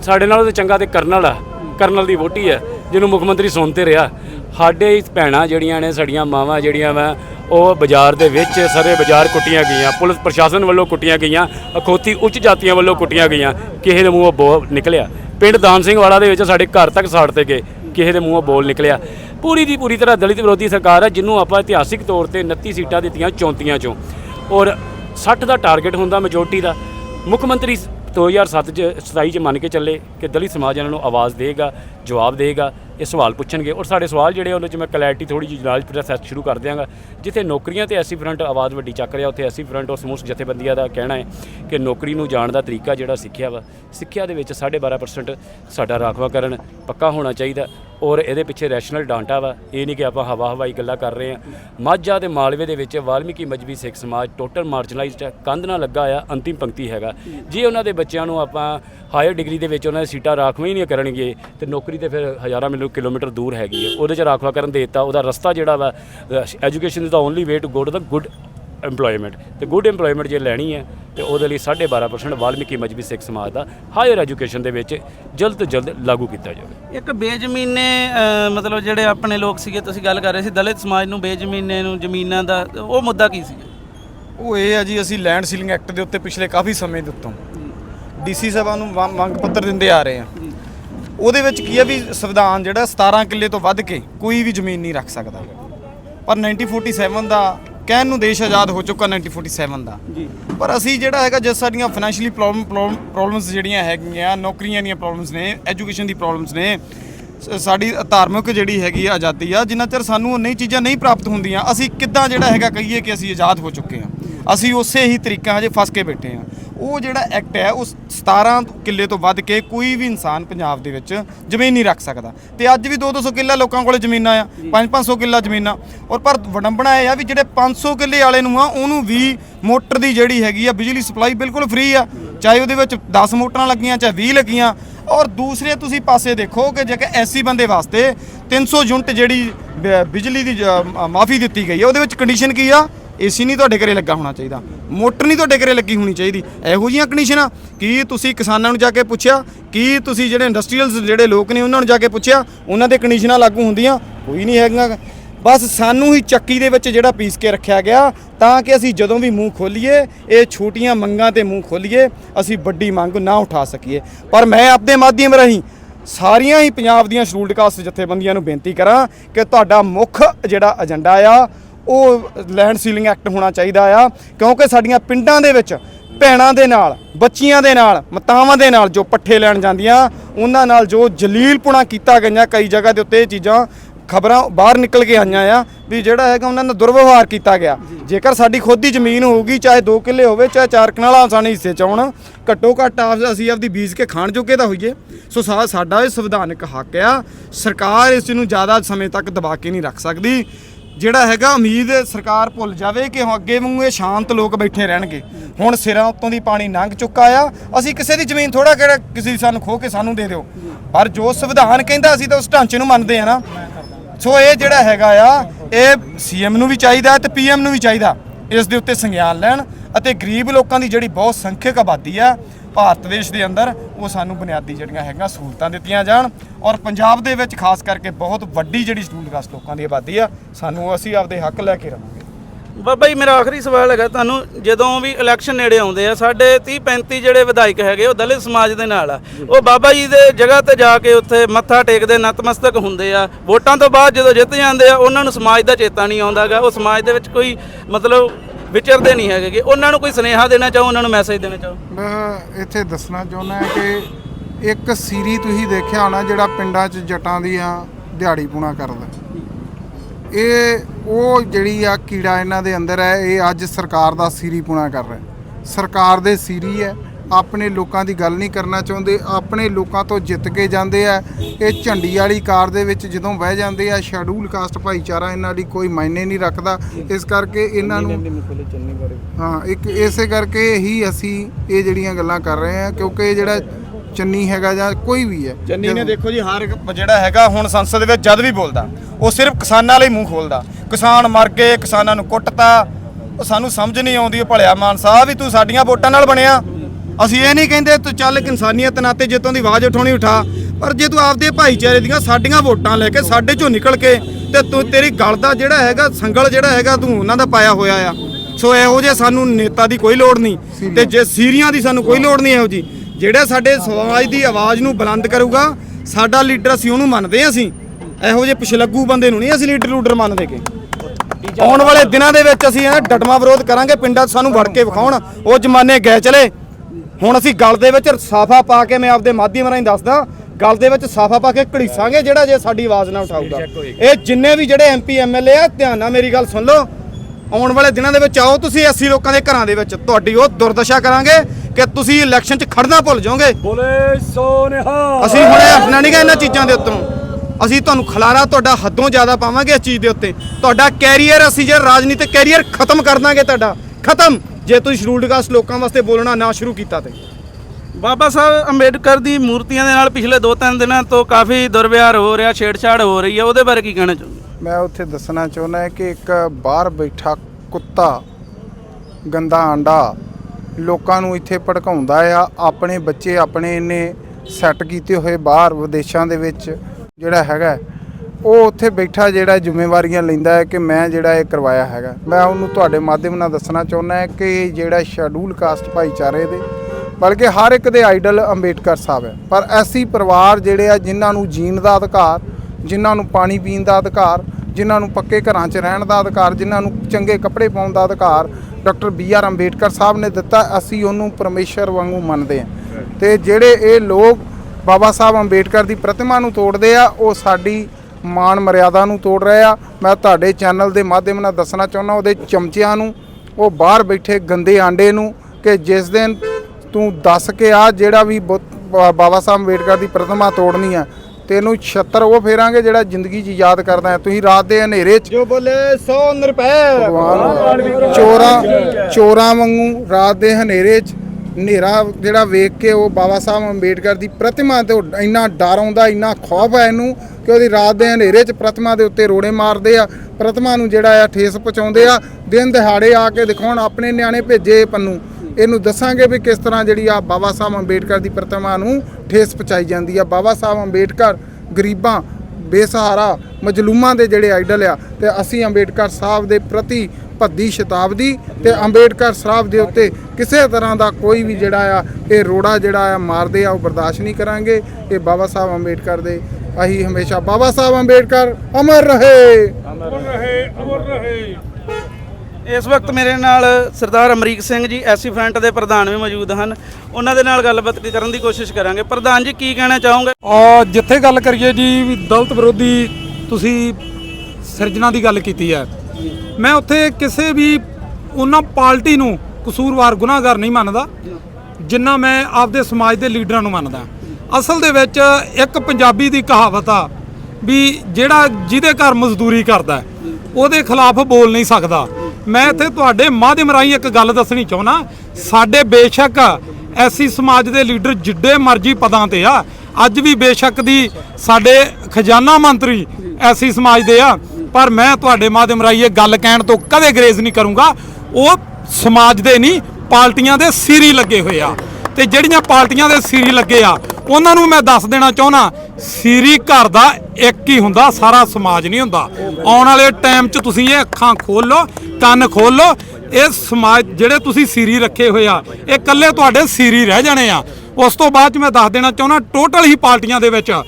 ਸਾਡੇ ਨਾਲ ਤਾਂ ਚੰਗਾ ਤੇ ਕਰਨਲ ਆ। ਕਰਨਲ ਦੀ ਵੋਟੀ ਆ, ਜਿਹਨੂੰ ਮੁੱਖ ਮੰਤਰੀ ਸੁਣਤੇ ਰਿਹਾ। ਸਾਡੇ ਹੀ ਭੈਣਾਂ ਜਿਹੜੀਆਂ ਨੇ, ਸਾਡੀਆਂ ਮਾਵਾਂ ਜਿਹੜੀਆਂ ਵਾ, ਉਹ ਬਾਜ਼ਾਰ ਦੇ ਵਿੱਚ ਸਾਰੇ ਬਾਜ਼ਾਰ ਕੁੱਟੀਆਂ ਗਈਆਂ, ਪੁਲਿਸ ਪ੍ਰਸ਼ਾਸਨ ਵੱਲੋਂ ਕੁੱਟੀਆਂ ਗਈਆਂ, ਅਖੌਤੀ ਉੱਚ ਜਾਤੀਆਂ ਵੱਲੋਂ ਕੁੱਟੀਆਂ ਗਈਆਂ, ਕਿਸੇ ਦੇ ਮੂੰਹੋਂ ਬੋਲ ਨਿਕਲਿਆ। ਪਿੰਡ ਦਾਨ ਸਿੰਘ ਵਾਲਾ ਦੇ ਵਿੱਚ ਸਾਡੇ ਘਰ ਤੱਕ ਸਾੜ ਤੇ ਗਏ, ਕਿਸੇ ਦੇ ਮੂੰਹੋਂ ਬੋਲ ਨਿਕਲਿਆ। ਪੂਰੀ ਦੀ ਪੂਰੀ ਤਰ੍ਹਾਂ ਦਲਿਤ ਵਿਰੋਧੀ ਸਰਕਾਰ ਹੈ ਜਿਹਨੂੰ ਆਪਾਂ ਇਤਿਹਾਸਿਕ ਤੌਰ ਤੇ 29 ਸੀਟਾਂ ਦਿੱਤੀਆਂ 34 ਚੋਂ। ਔਰ 60 ਦਾ ਟਾਰਗੇਟ ਹੁੰਦਾ ਮੈਜੋਰਟੀ ਦਾ। ਮੁੱਖ ਮੰਤਰੀ 2007 ਚ 27 ਚ ਮੰਨ ਕੇ ਚੱਲੇ ਕਿ ਦਲਿਤ ਸਮਾਜ ਇਹਨਾਂ ਨੂੰ ਆਵਾਜ਼ ਦੇਗਾ। ਜਵਾਬ ਦੇਗਾ, ਇਹ ਸਵਾਲ ਪੁੱਛਣਗੇ। ਔਰ ਸਾਡੇ ਸਵਾਲ ਜਿਹੜੇ ਉਹਨਾਂ 'ਚ ਮੈਂ ਕਲੈਰਿਟੀ ਥੋੜੀ ਜਿਹੀ ਨਾਲ ਪ੍ਰੋਸੈਸ ਸ਼ੁਰੂ ਕਰ ਦਿਆਂਗਾ। ਜਿੱਥੇ ਨੌਕਰੀਆਂ ਤੇ ਐਸੀ ਫਰੰਟ ਆਵਾਜ਼ ਵੱਡੀ ਚੱਕ ਰਿਹਾ, ਉੱਥੇ ਐਸੀ ਫਰੰਟ ਔਰ ਸਮੂਹ ਜਥੇਬੰਦੀਆਂ ਦਾ ਕਹਿਣਾ ਹੈ ਕਿ ਨੌਕਰੀ ਨੂੰ ਜਾਣ ਦਾ ਤਰੀਕਾ ਜਿਹੜਾ ਸਿੱਖਿਆ ਵਾ, ਸਿੱਖਿਆ ਦੇ ਵਿੱਚ 12.5% ਸਾਡਾ ਰਾਖਵਾਂਕਰਨ ਪੱਕਾ ਹੋਣਾ ਚਾਹੀਦਾ। ਔਰ ਇਹਦੇ ਪਿੱਛੇ ਰੈਸ਼ਨਲ ਡਾਂਟਾ ਵਾ, ਇਹ ਨਹੀਂ ਕਿ ਆਪਾਂ ਹਵਾ ਹਵਾਈ ਗੱਲਾਂ ਕਰ ਰਹੇ ਹਾਂ। ਮਾਝਾ ਤੇ ਮਾਲਵੇ ਦੇ ਵਿੱਚ ਵਾਲਮੀਕੀ ਮਜਬੀ ਸਿੱਖ ਸਮਾਜ ਟੋਟਲ ਮਾਰਜਨਲਾਈਜ਼ਡ ਹੈ। ਕੰਧ ਨਾਲ ਲੱਗਾ ਆ ਅੰਤਿਮ ਪੰਕਤੀ ਹੈਗਾ। ਜੇ ਉਹਨਾਂ ਦੇ ਬੱਚਿਆਂ ਨੂੰ ਆਪਾਂ ਹਾਇਰ ਡਿਗਰੀ ਦੇ ਵਿੱਚ ਉਹਨਾਂ ਦੀ ਸੀਟਾਂ ਰਾਖਵੇਂ ਹੀ ਨਹੀਂ ਕਰਨਗੇ, ਤੇ ਨੌਕਰੀ ਤੇ ਫਿਰ ਹਜ਼ਾਰਾਂ ਮਿਲੂ ਕਿਲੋ ਕਿਲੋਮੀਟਰ ਦੂਰ ਹੈਗੀ ਹੈ ਉਹਦੇ ਚ ਰਾਖਵਾ ਕਰਨ ਦੇ ਦਿੱਤਾ। ਉਹਦਾ ਰਸਤਾ ਜਿਹੜਾ ਵਾ education is the only way to go to the good EMPLOYMENT. ਤੇ ਗੁੱਡ EMPLOYMENT ਜੇ ਲੈਣੀ ਹੈ ਤੇ ਉਹਦੇ ਲਈ 12.5% ਵਾਲਮੀਕੀ ਮਜਬੀ ਸਿੱਖ ਸਮਾਜ ਦਾ ਹਾਇਰ ਐਜੂਕੇਸ਼ਨ ਦੇ ਵਿੱਚ ਜਲਦ ਤੋਂ ਜਲਦ ਲਾਗੂ ਕੀਤਾ ਜਾਵੇ। ਇੱਕ ਬੇਜ਼ਮੀਨੇ ਮਤਲਬ ਜਿਹੜੇ ਆਪਣੇ ਲੋਕ ਸੀਗੇ ਤੁਸੀਂ ਗੱਲ ਕਰ ਰਹੇ ਸੀ ਦਲਿਤ ਸਮਾਜ ਨੂੰ ਬੇਜ਼ਮੀਨੇ ਨੂੰ ਜ਼ਮੀਨਾਂ ਦਾ ਉਹ ਮੁੱਦਾ ਕੀ ਸੀਗਾ? ਉਹ ਇਹ ਆ ਜੀ ਅਸੀਂ ਲੈਂਡ ਸੀਲਿੰਗ ਐਕਟ ਦੇ ਉੱਤੇ ਪਿਛਲੇ ਕਾਫੀ ਸਮੇਂ ਦੇ ਉੱਤੋਂ ਡੀਸੀ ਸਭਾ ਨੂੰ ਮੰਗ ਪੱਤਰ ਦਿੰਦੇ ਆ ਰਹੇ ਆ ਉਹਦੇ ਵਿੱਚ ਕੀ ਆ ਵੀ ਸੰਵਿਧਾਨ ਜਿਹੜਾ 17 ਕਿੱਲੇ ਤੋਂ ਵੱਧ ਕੇ ਕੋਈ ਵੀ ਜ਼ਮੀਨ ਨਹੀਂ ਰੱਖ ਸਕਦਾ। ਪਰ 1947 ਦਾ ਕਹਿਣ ਨੂੰ ਦੇਸ਼ ਆਜ਼ਾਦ ਹੋ ਚੁੱਕਾ 1947 ਦਾ। ਜੀ। ਪਰ ਅਸੀਂ ਜਿਹੜਾ ਹੈਗਾ ਜਿਸ ਸਾਡੀਆਂ ਫਾਈਨੈਂਸ਼ੀਅਲੀ ਪ੍ਰੋਬਲਮ ਪ੍ਰੋਬਲਮਸ ਜਿਹੜੀਆਂ ਹੈਗੀਆਂ ਨੌਕਰੀਆਂ ਦੀਆਂ ਪ੍ਰੋਬਲਮਸ ਨੇ ਐਜੂਕੇਸ਼ਨ ਦੀ ਪ੍ਰੋਬਲਮਸ ਨੇ ਸਾਡੀ ਧਾਰਮਿਕ ਜਿਹੜੀ ਹੈਗੀ ਆਜ਼ਾਦੀ ਆ ਜਿੰਨਾ ਚਿਰ ਸਾਨੂੰ ਉਹ ਨਈ ਚੀਜ਼ਾਂ ਨਹੀਂ ਪ੍ਰਾਪਤ ਹੁੰਦੀਆਂ ਅਸੀਂ ਕਿੱਦਾਂ ਜਿਹੜਾ ਹੈਗਾ ਕਹੀਏ ਕਿ ਅਸੀਂ ਆਜ਼ਾਦ ਹੋ ਚੁੱਕੇ ਹਾਂ ਅਸੀਂ ਉਸੇ ਹੀ ਤਰੀਕਾਂ ਹਜੇ ਫਸ ਕੇ ਬੈਠੇ ਹਾਂ ਉਹ ਜਿਹੜਾ ਐਕਟ ਹੈ ਉਹ 17 ਕਿੱਲੇ ਤੋਂ ਵੱਧ ਕੇ ਕੋਈ ਵੀ ਇਨਸਾਨ ਪੰਜਾਬ ਦੇ ਵਿੱਚ ਜ਼ਮੀਨ ਨਹੀਂ ਰੱਖ ਸਕਦਾ। ਤੇ ਅੱਜ ਵੀ 2-200 ਕਿੱਲਾ ਲੋਕਾਂ ਕੋਲੇ ਜ਼ਮੀਨਾਂ ਆ 5-500 ਕਿੱਲਾ ਜ਼ਮੀਨਾਂ। ਔਰ ਪਰ ਵਡੰਬਣਾ ਇਹ ਆ ਵੀ ਜਿਹੜੇ 500 ਕਿੱਲੇ ਵਾਲੇ ਨੂੰ ਆ ਉਹਨੂੰ ਵੀ ਮੋਟਰ ਦੀ ਜਿਹੜੀ ਹੈਗੀ ਆ ਬਿਜਲੀ ਸਪਲਾਈ ਬਿਲਕੁਲ ਫ੍ਰੀ ਆ। ਚਾਹੇ ਉਹਦੇ ਵਿੱਚ 10 ਮੋਟਰਾਂ ਲੱਗੀਆਂ ਚਾਹੇ 20 ਲੱਗੀਆਂ। ਔਰ ਦੂਸਰੇ ਤੁਸੀਂ ਪਾਸੇ ਦੇਖੋ ਕਿ ਜੇ ਕਿ ਐਸੀ ਬੰਦੇ ਵਾਸਤੇ 300 ਯੂਨਿਟ ਜਿਹੜੀ ਬਿਜਲੀ ਦੀ ਮਾਫੀ ਦਿੱਤੀ ਗਈ ਹੈ ਉਹਦੇ ਵਿੱਚ ਕੰਡੀਸ਼ਨ ਕੀ ਆ? ਏਸੀ ਨਹੀਂ ਤੁਹਾਡੇ ਘਰੇ ਲੱਗਾ ਹੋਣਾ ਚਾਹੀਦਾ। ਮੋਟਰ ਨਹੀਂ ਤੁਹਾਡੇ ਘਰੇ ਲੱਗੀ ਹੋਣੀ ਚਾਹੀਦੀ। ਇਹੋ ਜਿਹੀਆਂ ਕੰਡੀਸ਼ਨਾਂ ਕੀ ਤੁਸੀਂ ਕਿਸਾਨਾਂ ਨੂੰ ਜਾ ਕੇ ਪੁੱਛਿਆ? ਕੀ ਤੁਸੀਂ ਜਿਹੜੇ ਇੰਡਸਟਰੀਅਲਸ ਜਿਹੜੇ ਲੋਕ ਨੇ ਉਹਨਾਂ ਨੂੰ ਜਾ ਕੇ ਪੁੱਛਿਆ? ਉਹਨਾਂ ਦੇ ਕੰਡੀਸ਼ਨਾਂ ਲਾਗੂ ਹੁੰਦੀਆਂ? ਕੋਈ ਨਹੀਂ ਹੈਗੀਆਂ। ਬਸ ਸਾਨੂੰ ਹੀ ਚੱਕੀ ਦੇ ਵਿੱਚ ਜਿਹੜਾ ਪੀਸ ਕੇ ਰੱਖਿਆ ਗਿਆ, ਤਾਂ ਕਿ ਅਸੀਂ ਜਦੋਂ ਵੀ ਮੂੰਹ ਖੋਲੀਏ, ਇਹ ਛੋਟੀਆਂ ਮੰਗਾਂ ਤੇ ਮੂੰਹ ਖੋਲੀਏ, ਅਸੀਂ ਵੱਡੀ ਮੰਗ ਨਾ ਉਠਾ ਸਕੀਏ। ਪਰ ਮੈਂ ਆਪਦੇ ਮਾਧਿਅਮ ਰਾਹੀਂ ਸਾਰੀਆਂ ਹੀ ਪੰਜਾਬ ਦੀਆਂ ਸ਼ਡਿਊਲਡ ਕਾਸਟ ਜਥੇਬੰਦੀਆਂ ਨੂੰ ਬੇਨਤੀ ਕਰਾਂ ਕਿ ਤੁਹਾਡਾ ਮੁੱਖ ਜਿਹੜਾ ਏਜੰਡਾ ਆ ਉਹ ਲੈਂਡ ਸੀਲਿੰਗ ਐਕਟ ਹੋਣਾ ਚਾਹੀਦਾ ਆ, ਕਿਉਂਕਿ ਸਾਡੀਆਂ ਪਿੰਡਾਂ ਦੇ ਵਿੱਚ ਭੈਣਾਂ ਦੇ ਨਾਲ, ਬੱਚੀਆਂ ਦੇ ਨਾਲ, ਮਾਤਾਵਾਂ ਦੇ ਨਾਲ ਜੋ ਪੱਠੇ ਲੈਣ ਜਾਂਦੀਆਂ, ਉਹਨਾਂ ਨਾਲ ਜੋ ਜਲੀਲਪੁਣਾ ਕੀਤਾ ਗਈਆਂ ਕਈ ਜਗ੍ਹਾ ਦੇ ਉੱਤੇ ਇਹ ਚੀਜ਼ਾਂ, ਖਬਰਾਂ ਬਾਹਰ ਨਿਕਲ ਕੇ ਆਈਆਂ ਆ, ਵੀ ਜਿਹੜਾ ਹੈਗਾ ਉਹਨਾਂ ਨਾਲ ਦੁਰਵਿਵਹਾਰ ਕੀਤਾ ਗਿਆ। ਜੇਕਰ ਸਾਡੀ ਖੁਦ ਦੀ ਜ਼ਮੀਨ ਹੋਊਗੀ, ਚਾਹੇ 2 ਕਿੱਲੇ ਹੋਵੇ, ਚਾਹੇ 4 ਕਨਾਲਾਂ ਸਾਡੇ ਹਿੱਸੇ ਚ ਆਉਣ ਘੱਟੋ ਘੱਟ ਆਪ- ਅਸੀਂ ਆਪਦੀ ਬੀਜ ਕੇ ਖਾਣ ਜੋਗੇ ਤਾਂ ਹੋਈਏ। ਸੋ, ਸਾਡਾ ਇਹ ਸੰਵਿਧਾਨਕ ਹੱਕ ਆ। ਸਰਕਾਰ ਇਸ ਨੂੰ ਜ਼ਿਆਦਾ ਸਮੇਂ ਤੱਕ ਦਬਾ ਕੇ ਨਹੀਂ ਰੱਖ ਸਕਦੀ। ਜਿਹੜਾ ਹੈਗਾ, ਉਮੀਦ ਸਰਕਾਰ ਭੁੱਲ ਜਾਵੇ ਕਿ ਹੁਣ ਅੱਗੇ ਵਾਂਗੂ ਇਹ ਸ਼ਾਂਤ ਲੋਕ ਬੈਠੇ ਰਹਿਣਗੇ। ਹੁਣ ਸਿਰਾਂ ਉੱਤੋਂ ਦੀ ਪਾਣੀ ਲੰਘ ਚੁੱਕਾ ਆ। ਅਸੀਂ ਕਿਸੇ ਦੀ ਜ਼ਮੀਨ ਥੋੜਾ ਕਿਹੜਾ ਕਿਸੇ ਦੀ ਸਾਨੂੰ ਖੋ ਕੇ ਸਾਨੂੰ ਦੇ ਦਿਓ। ਪਰ ਜੋ ਸੰਵਿਧਾਨ ਕਹਿੰਦਾ, ਅਸੀਂ ਤਾਂ ਉਸ ਢਾਂਚੇ ਨੂੰ ਮੰਨਦੇ ਆ ਨਾ। ਸੋ ਇਹ ਜਿਹੜਾ ਹੈਗਾ ਆ, ਇਹ ਸੀਐਮ ਨੂੰ ਵੀ ਚਾਹੀਦਾ ਤੇ ਪੀਐਮ ਨੂੰ ਵੀ ਚਾਹੀਦਾ। ਇਸ ਦੇ ਉੱਤੇ ਸੰਗਿਆਨ ਲੈਣ ਅਤੇ ਗਰੀਬ ਲੋਕਾਂ ਦੀ ਜਿਹੜੀ ਬਹੁਤ ਸੰਖਿਅਕ ਆਬਾਦੀ ਆ ਭਾਰਤ ਦੇਸ਼ ਦੇ ਅੰਦਰ, ਉਹ ਸਾਨੂੰ ਬੁਨਿਆਦੀ ਜਿਹੜੀਆਂ ਹੈਗੀਆਂ ਸਹੂਲਤਾਂ ਦਿੱਤੀਆਂ ਜਾਣ ਔਰ ਪੰਜਾਬ ਦੇ ਵਿੱਚ ਖਾਸ ਕਰਕੇ ਬਹੁਤ ਵੱਡੀ ਜਿਹੜੀ ਸਟੂਡੈਂਟ ਕਾਸਟ ਲੋਕਾਂ ਦੀ ਆਬਾਦੀ ਆ, ਸਾਨੂੰ ਅਸੀਂ ਆਪਦੇ ਹੱਕ ਲੈ ਕੇ ਰਵਾਂਗੇ। ਬਾਬਾ ਜੀ, ਮੇਰਾ ਆਖਰੀ ਸਵਾਲ ਹੈਗਾ ਤੁਹਾਨੂੰ, ਜਦੋਂ ਵੀ ਇਲੈਕਸ਼ਨ ਨੇੜੇ ਆਉਂਦੇ ਆ, ਸਾਡੇ 30 35 ਜਿਹੜੇ ਵਿਧਾਇਕ ਹੈਗੇ, ਉਹ ਦਲਿਤ ਸਮਾਜ ਦੇ ਨਾਲ ਆ। ਉਹ ਬਾਬਾ ਜੀ ਦੇ ਜਗ੍ਹਾ ਤੇ ਜਾ ਕੇ ਉੱਥੇ ਮੱਥਾ ਟੇਕਦੇ, ਨਤਮਸਤਕ ਹੁੰਦੇ ਆ। ਵੋਟਾਂ ਤੋਂ ਬਾਅਦ ਜਦੋਂ ਜਿੱਤ ਜਾਂਦੇ ਆ, ਉਹਨਾਂ ਨੂੰ ਸਮਾਜ ਦਾ ਚੇਤਾ ਨਹੀਂ ਆਉਂਦਾਗਾ। ਉਹ ਸਮਾਜ ਦੇ ਵਿੱਚ ਕੋਈ ਮਤਲਬ ਵਿਚਰਦੇ ਨਹੀਂ ਹੈਗੇ ਗੇ। ਉਹਨਾਂ ਨੂੰ ਕੋਈ ਸੁਨੇਹਾ ਦੇਣਾ ਚਾਹੋ, ਉਹਨਾਂ ਨੂੰ ਮੈਸੇਜ ਦੇਣਾ ਚਾਹੋ? ਮੈਂ ਇੱਥੇ ਦੱਸਣਾ ਚਾਹੁੰਦਾ ਕਿ ਇੱਕ ਸੀਰੀ ਤੁਸੀਂ ਦੇਖਿਆ ਹੋਣਾ, ਜਿਹੜਾ ਪਿੰਡਾਂ 'ਚ ਜਟਾਂ ਦੀਆਂ ਦਿਹਾੜੀ ਪੂਣਾ ਕਰਦਾ। ਇਹ ਉਹ ਜਿਹੜੀ ਆ ਕੀੜਾ ਇਹਨਾਂ ਦੇ ਅੰਦਰ ਹੈ ਇਹ ਅੱਜ ਸਰਕਾਰ ਦਾ ਸੀਰੀ ਪੁਣਾ ਕਰ ਰਿਹਾ ਸਰਕਾਰ ਦੇ ਸੀਰੀ ਹੈ ਆਪਣੇ ਲੋਕਾਂ ਦੀ ਗੱਲ ਨਹੀਂ ਕਰਨਾ ਚਾਹੁੰਦੇ ਆਪਣੇ ਲੋਕਾਂ ਤੋਂ ਜਿੱਤ ਕੇ ਜਾਂਦੇ ਆ। ਇਹ ਝੰਡੀ ਵਾਲੀ ਕਾਰ ਦੇ ਵਿੱਚ ਜਦੋਂ ਬਹਿ ਜਾਂਦੇ ਆ ਸ਼ੈਡਿਊਲ ਕਾਸਟ ਭਾਈਚਾਰਾ ਇਹਨਾਂ ਦੀ ਕੋਈ ਮਾਇਨੇ ਨਹੀਂ ਰੱਖਦਾ। ਇਸ ਕਰਕੇ ਇਹਨਾਂ ਨੂੰ ਹਾਂ ਇੱਕ ਇਸੇ ਕਰਕੇ ਹੀ ਅਸੀਂ ਇਹ ਜਿਹੜੀਆਂ ਗੱਲਾਂ ਕਰ ਰਹੇ ਹਾਂ ਕਿਉਂਕਿ ਇਹ ਜਿਹੜਾ ਚੰਨੀ ਹੈਗਾ ਜਾਂ ਕੋਈ ਵੀ ਹੈ। ਚੰਨੀ ਨੇ ਦੇਖੋ ਜੀ ਹਰ ਇੱਕ ਜਿਹੜਾ ਹੈਗਾ ਹੁਣ ਸੰਸਦ ਦੇ ਵਿੱਚ ਜਦ ਵੀ ਬੋਲਦਾ ਉਹ ਸਿਰਫ ਕਿਸਾਨਾਂ ਲਈ ਮੂੰਹ ਖੋਲਦਾ। ਕਿਸਾਨ ਮਰ ਗਏ ਕਿਸਾਨਾਂ ਨੂੰ ਕੁੱਟਤਾ ਉਹ ਸਾਨੂੰ ਸਮਝ ਨਹੀਂ ਆਉਂਦੀ ਉਹ ਭਲਿਆ ਮਾਨ ਸਾਹਿਬ ਵੀ ਤੂੰ ਸਾਡੀਆਂ ਵੋਟਾਂ ਨਾਲ ਬਣਿਆ। ਅਸੀਂ ਇਹ ਨਹੀਂ ਕਹਿੰਦੇ ਤੂੰ ਚੱਲ ਇੱਕ ਇਨਸਾਨੀਅਤ ਨਾਤੇ ਜਿੱਤੋਂ ਦੀ ਆਵਾਜ਼ ਉਠਾਉਣੀ ਉਠਾ ਪਰ ਜੇ ਤੂੰ ਆਪਦੇ ਭਾਈਚਾਰੇ ਦੀਆਂ ਸਾਡੀਆਂ ਵੋਟਾਂ ਲੈ ਕੇ ਸਾਡੇ ਚੋਂ ਨਿਕਲ ਕੇ ਤੇ ਤੂੰ ਤੇਰੀ ਗੱਲ ਦਾ ਜਿਹੜਾ ਹੈਗਾ ਸੰਗਲ ਜਿਹੜਾ ਹੈਗਾ ਤੂੰ ਉਹਨਾਂ ਦਾ ਪਾਇਆ ਹੋਇਆ ਆ। ਸੋ ਇਹੋ ਜਿਹੇ ਸਾਨੂੰ ਨੇਤਾ ਦੀ ਕੋਈ ਲੋੜ ਨਹੀਂ ਤੇ ਜੇ ਸੀਰੀਆਂ ਦੀ ਸਾਨੂੰ ਕੋਈ ਲੋੜ ਨਹੀਂ ਇਹੋ ਜੀ ਜਿਹੜਾ ਸਾਡੇ ਸਮਾਜ ਦੀ ਆਵਾਜ਼ ਨੂੰ ਬੁਲੰਦ ਕਰੂਗਾ, ਸਾਡਾ ਲੀਡਰ ਅਸੀਂ ਉਹਨੂੰ ਮੰਨਦੇ ਹਾਂ ਅਸੀਂ। ਇਹੋ ਜਿਹੇ ਪਿਛਲੱਗੂ ਬੰਦੇ ਨੂੰ ਨਹੀਂ ਅਸੀਂ ਲੀਡਰ ਲੂਡਰ ਮੰਨਦੇ ਕੇ। ਆਉਣ ਵਾਲੇ ਦਿਨਾਂ ਦੇ ਵਿੱਚ ਅਸੀਂ ਇਹ ਡਟਮਾ ਵਿਰੋਧ ਕਰਾਂਗੇ, ਪਿੰਡਾਂ 'ਚ ਸਾਨੂੰ ਵੜ ਕੇ ਵਿਖਾਉਣ। ਉਹ ਜ਼ਮਾਨੇ ਗਏ ਚਲੇ। ਹੁਣ ਅਸੀਂ ਗਲ ਦੇ ਵਿੱਚ ਸਾਫਾ ਪਾ ਕੇ ਮੈਂ ਆਪਦੇ ਮਾਧਿਅਮ ਰਾਹੀਂ ਦੱਸਦਾ, ਗਲ ਦੇ ਵਿੱਚ ਸਾਫਾ ਪਾ ਕੇ ਘੜੀਸਾਂਗੇ ਜਿਹੜਾ ਜੇ ਸਾਡੀ ਆਵਾਜ਼ ਨਾ ਉਠਾਊਗਾ। ਇਹ ਜਿੰਨੇ ਵੀ ਜਿਹੜੇ ਐਮਪੀ ਐਮਐਲਏ ਆ, ਧਿਆਨ ਨਾਲ ਮੇਰੀ ਗੱਲ ਸੁਣ ਲਓ। ਆਉਣ ਵਾਲੇ ਦਿਨਾਂ ਦੇ ਵਿੱਚ ਆਓ ਤੁਸੀਂ 80 ਲੋਕਾਂ ਦੇ ਘਰਾਂ ਦੇ ਵਿੱਚ। ਤੁਹਾਡੀ ਉਹ ਦੁਰਦਸ਼ਾ ਕਰਾਂਗੇ। ਕਿ ਤੁਸੀਂ ਇਲੈਕਸ਼ਨ 'ਚ ਖੜਨਾ ਭੁੱਲ ਜਾਓਗੇ। ਬੋਲੇ ਸੋਨਿਹਾ। ਅਸੀਂ ਹੁਣੇ ਹਟਣਾ ਨਹੀਂਗਾ ਇਹਨਾਂ ਚੀਜ਼ਾਂ ਦੇ ਉੱਤੋਂ। ਅਸੀਂ ਤੁਹਾਨੂੰ ਖਲਾਰਾ ਤੁਹਾਡਾ ਹੱਦੋਂ ਜ਼ਿਆਦਾ ਪਾਵਾਂਗੇ ਇਸ ਚੀਜ਼ ਦੇ ਉੱਤੇ। ਤੁਹਾਡਾ ਕੈਰੀਅਰ ਅਸੀਂ ਜੇ ਰਾਜਨੀਤਿਕ ਕੈਰੀਅਰ ਖਤਮ ਕਰ ਦਾਂਗੇ ਤੁਹਾਡਾ। ਖਤਮ। ਜੇ ਤੁਸੀਂ ਸ਼ਡਿਊਲਡ ਕਾਸਟ ਲੋਕਾਂ ਵਾਸਤੇ ਬੋਲਣਾ ਨਾ ਸ਼ੁਰੂ ਕੀਤਾ ਤੇ। ਬਾਬਾ ਸਾਹਿਬ ਅੰਬੇਡਕਰ ਦੀ ਮੂਰਤੀਆਂ ਦੇ ਨਾਲ ਪਿਛਲੇ 2-3 ਦਿਨਾਂ ਤੋਂ ਕਾਫੀ ਦੁਰਵਿਹਾਰ ਹੋ ਰਿਹਾ ਛੇੜਛਾੜ ਹੋ ਰਹੀ ਹੈ। ਉਹਦੇ ਬਾਰੇ ਕੀ ਕਹਿਣਾ ਚਾਹੁੰਦੇ ਮੈਂ ਉੱਥੇ ਦੱਸਣਾ ਚਾਹੁੰਦਾ ਹਾਂ ਕਿ ਇੱਕ ਬਾਹਰ ਬੈਠਾ ਕੁੱਤਾ ਗੰਦਾ ਆਂਡਾ ਲੋਕਾਂ ਨੂੰ ਇੱਥੇ ਭੜਕਾਉਂਦਾ ਆ। ਆਪਣੇ ਬੱਚੇ ਆਪਣੇ ਇਹਨੇ ਸੈੱਟ ਕੀਤੇ ਹੋਏ ਬਾਹਰ ਵਿਦੇਸ਼ਾਂ ਦੇ ਵਿੱਚ ਜਿਹੜਾ ਹੈਗਾ, ਉਹ ਉੱਥੇ ਬੈਠਾ ਜਿਹੜਾ ਜ਼ਿੰਮੇਵਾਰੀਆਂ ਲੈਂਦਾ ਹੈ ਕਿ ਮੈਂ ਜਿਹੜਾ ਇਹ ਕਰਵਾਇਆ ਹੈਗਾ। ਮੈਂ ਉਹਨੂੰ ਤੁਹਾਡੇ ਮਾਧਿਅਮ ਨਾਲ ਦੱਸਣਾ ਚਾਹੁੰਦਾ ਹਾਂ ਕਿ ਜਿਹੜਾ ਸ਼ੈਡੂਲ ਕਾਸਟ ਭਾਈਚਾਰੇ ਦੇ, ਬਲਕਿ ਹਰ ਇੱਕ ਦੇ ਆਈਡਲ ਅੰਬੇਡਕਰ ਸਾਹਿਬ ਹੈ। ਪਰ ਐਸੀ ਪਰਿਵਾਰ ਜਿਹੜੇ ਆ, ਜਿਨ੍ਹਾਂ ਨੂੰ ਜੀਣ ਦਾ ਅਧਿਕਾਰ, ਜਿਨ੍ਹਾਂ ਨੂੰ ਪਾਣੀ ਪੀਣ ਦਾ ਅਧਿਕਾਰ ਜਿਨ੍ਹਾਂ ਨੂੰ ਪੱਕੇ ਘਰਾਂ 'ਚ ਰਹਿਣ ਦਾ ਅਧਿਕਾਰ, ਜਿਨ੍ਹਾਂ ਨੂੰ ਚੰਗੇ ਕੱਪੜੇ ਪਾਉਣ ਦਾ ਅਧਿਕਾਰ doctor B R Ambedkar Sahib ਨੇ ਦਿੱਤਾ, ਅਸੀਂ ਉਹਨੂੰ ਪਰਮੇਸ਼ਰ ਵਾਂਗੂ ਮੰਨਦੇ ਹਾਂ। ਤੇ ਜਿਹੜੇ ਇਹ ਲੋਕ ਬਾਬਾ ਸਾਹਿਬ ਅੰਬੇਡਕਰ ਦੀ ਪ੍ਰਤਿਮਾ ਨੂੰ ਤੋੜਦੇ ਆ, ਉਹ ਸਾਡੀ ਮਾਣ ਮਰਿਆਦਾ ਨੂੰ ਤੋੜ ਰਹੇ ਆ। ਮੈਂ ਤੁਹਾਡੇ ਚੈਨਲ ਦੇ ਮਾਧਿਅਮ ਨਾਲ ਦੱਸਣਾ ਚਾਹੁੰਦਾ, ਉਹਦੇ ਚਮਚਿਆਂ ਨੂੰ, ਉਹ ਬਾਹਰ ਬੈਠੇ ਗੰਦੇ ਆਂਡੇ ਨੂੰ ਕਿ ਜਿਸ ਦਿਨ ਤੂੰ ਦੱਸ ਕੇ ਆ, ਜਿਹੜਾ ਵੀ ਬੁੱਤ- ਬਾ- ਬਾਬਾ ਸਾਹਿਬ ਅੰਬੇਡਕਰ ਦੀ ਪ੍ਰਤਿਮਾ ਤੋੜਨੀ ਆ ਤੈਨੂੰ 76 ਉਹ ਫੇਰਾਂਗੇ ਜਿਹੜਾ ਜ਼ਿੰਦਗੀ 'ਚ ਯਾਦ ਕਰਦਾ ਹੈ। ਤੁਸੀਂ ਰਾਤ ਦੇ ਹਨੇਰੇ 'ਚ ਜੋ ਬੋਲੇ 100 ਰੁਪਏ ਚੋਰਾਂ ਚੋਰਾਂ ਵਾਂਗੂ ਰਾਤ ਦੇ ਹਨੇਰੇ 'ਚ ਹਨੇਰਾ ਜਿਹੜਾ ਵੇਖ ਕੇ ਉਹ ਬਾਬਾ ਸਾਹਿਬ ਅੰਬੇਡਕਰ ਦੀ ਪ੍ਰਤਿਮਾ ਤੇ ਇੰਨਾ ਡਰ ਆਉਂਦਾ ਇੰਨਾ ਖੌਫ ਹੈ ਇਹਨੂੰ ਕਿ ਉਹਦੀ ਰਾਤ ਦੇ ਹਨੇਰੇ 'ਚ ਪ੍ਰਤਿਮਾ ਦੇ ਉੱਤੇ ਰੋੜੇ ਮਾਰਦੇ ਆ। ਪ੍ਰਤਿਮਾ ਨੂੰ ਜਿਹੜਾ ਆ ਠੇਸ ਪਹੁੰਚਾਉਂਦੇ ਆ। ਦਿਨ ਦਿਹਾੜੇ ਆ ਕੇ ਦਿਖਾਉਣ ਆਪਣੇ ਨਿਆਣੇ ਭੇਜੇ ਪੰਨੂ। ਇਹਨੂੰ ਦੱਸਾਂਗੇ ਵੀ ਕਿਸ ਤਰ੍ਹਾਂ ਜਿਹੜੀ ਆ ਬਾਬਾ ਸਾਹਿਬ ਅੰਬੇਡਕਰ ਦੀ ਪ੍ਰਤਿਮਾ ਨੂੰ ਠੇਸ ਪਹੁੰਚਾਈ ਜਾਂਦੀ ਆ। ਬਾਬਾ ਸਾਹਿਬ ਅੰਬੇਡਕਰ ਗਰੀਬਾਂ, ਬੇਸਹਾਰਾ, ਮਜਲੂਮਾਂ ਦੇ ਜਿਹੜੇ ਆਈਡਲ ਆ ਤੇ ਅਸੀਂ ਅੰਬੇਡਕਰ ਸਾਹਿਬ ਦੇ ਪ੍ਰਤੀ ਭੱਦੀ ਸ਼ਤਾਬਦੀ ਤੇ ਅੰਬੇਡਕਰ ਸਾਹਿਬ ਦੇ ਉੱਤੇ ਕਿਸੇ ਤਰ੍ਹਾਂ ਦਾ ਕੋਈ ਵੀ ਜਿਹੜਾ ਆ, ਇਹ ਰੋੜਾ ਜਿਹੜਾ ਆ ਮਾਰਦੇ ਆ, ਉਹ ਬਰਦਾਸ਼ਤ ਨਹੀਂ ਕਰਾਂਗੇ। ਇਹ ਬਾਬਾ ਸਾਹਿਬ ਅੰਬੇਡਕਰ ਦੇ, ਅਸੀਂ ਹਮੇਸ਼ਾ ਬਾਬਾ ਸਾਹਿਬ ਅੰਬੇਡਕਰ ਅਮਰ ਰਹੇ। ਅਮਰ ਰਹੇ ਅਮਰ ਰਹੇ। ਇਸ ਵਕਤ ਮੇਰੇ ਨਾਲ ਸਰਦਾਰ ਅਮਰੀਕ ਸਿੰਘ ਜੀ ਐਸੀ ਫਰੰਟ ਦੇ ਪ੍ਰਧਾਨ ਵੀ ਮੌਜੂਦ ਹਨ। ਉਹਨਾਂ ਦੇ ਨਾਲ ਗੱਲਬਾਤ ਕਰਨ ਦੀ ਕੋਸ਼ਿਸ਼ ਕਰਾਂਗੇ। ਪ੍ਰਧਾਨ ਜੀ, ਕੀ ਕਹਿਣਾ ਚਾਹੋਗੇ? ਔਰ ਜਿੱਥੇ ਗੱਲ ਕਰੀਏ ਜੀ ਵੀ ਦਲਿਤ ਵਿਰੋਧੀ ਤੁਸੀਂ ਸਿਰਜਣਾ ਦੀ ਗੱਲ ਕੀਤੀ ਹੈ। ਮੈਂ ਉੱਥੇ ਕਿਸੇ ਵੀ ਉਹਨਾਂ ਪਾਰਟੀ ਨੂੰ ਕਸੂਰਵਾਰ, ਗੁਨਾਹਗਾਰ ਨਹੀਂ ਮੰਨਦਾ, ਜਿੰਨਾ ਮੈਂ ਆਪਦੇ ਸਮਾਜ ਦੇ ਲੀਡਰਾਂ ਨੂੰ ਮੰਨਦਾ। ਅਸਲ ਦੇ ਵਿੱਚ ਇੱਕ ਪੰਜਾਬੀ ਦੀ ਕਹਾਵਤ ਆ ਵੀ ਜਿਹੜਾ ਜਿਹਦੇ ਘਰ ਮਜ਼ਦੂਰੀ ਕਰਦਾ ਉਹਦੇ ਖਿਲਾਫ ਬੋਲ ਨਹੀਂ ਸਕਦਾ। ਮੈਂ ਇੱਥੇ ਤੁਹਾਡੇ ਮਾਧਿਅਮ ਰਾਹੀਂ ਇੱਕ ਗੱਲ ਦੱਸਣੀ ਚਾਹੁੰਦਾ। ਸਾਡੇ ਬੇਸ਼ੱਕ ਐਸੀ ਸਮਾਜ ਦੇ ਲੀਡਰ ਜਿੱਡੇ ਮਰਜ਼ੀ ਪਦਾਂ ਤੇ ਆ। ਅੱਜ ਵੀ ਬੇਸ਼ੱਕ ਦੀ ਸਾਡੇ ਖਜ਼ਾਨਾ ਮੰਤਰੀ ਐਸੀ ਸਮਾਜ ਦੇ ਆ। ਪਰ ਮੈਂ ਤੁਹਾਡੇ ਮਾਧਿਅਮ ਰਾਹੀਂ ਇਹ ਗੱਲ ਕਹਿਣ ਤੋਂ ਕਦੇ ਗਰੇਜ਼ ਨਹੀਂ ਕਰੂੰਗਾ। ਉਹ ਸਮਾਜ ਦੇ ਨਹੀਂ, ਪਾਰਟੀਆਂ ਦੇ ਸੀਰੀ ਲੱਗੇ ਹੋਏ ਆ। ਤੇ ਜਿਹੜੀਆਂ ਪਾਰਟੀਆਂ ਦੇ ਸੀਰੀ ਲੱਗੇ ਆ ਉਹਨਾਂ ਨੂੰ ਮੈਂ ਦੱਸ ਦੇਣਾ ਚਾਹੁੰਦਾ ਸਿਰੀ ਘਰ ਦਾ ਇੱਕ ਹੀ ਹੁੰਦਾ, ਸਾਰਾ ਸਮਾਜ ਨਹੀਂ ਹੁੰਦਾ। ਆਉਣ ਵਾਲੇ ਟਾਈਮ 'ਚ ਤੁਸੀਂ ਇਹ ਅੱਖਾਂ ਖੋਲ ਲਓ, ਕੰਨ ਖੋਲ ਲਓ, ਇਹ ਸਮਾਜ ਜਿਹੜੇ ਤੁਸੀਂ ਸਿਰੀ ਰੱਖੇ ਹੋਏ ਆ, ਇਹ ਇਕੱਲੇ ਤੁਹਾਡੇ ਸੀਰੀ ਰਹਿ ਜਾਣੇ ਆ। ਉਸ ਤੋਂ ਬਾਅਦ 'ਚ ਮੈਂ ਦੱਸ ਦੇਣਾ ਚਾਹੁੰਦਾ ਟੋਟਲ ਹੀ ਪਾਰਟੀਆਂ ਦੇ ਵਿੱਚ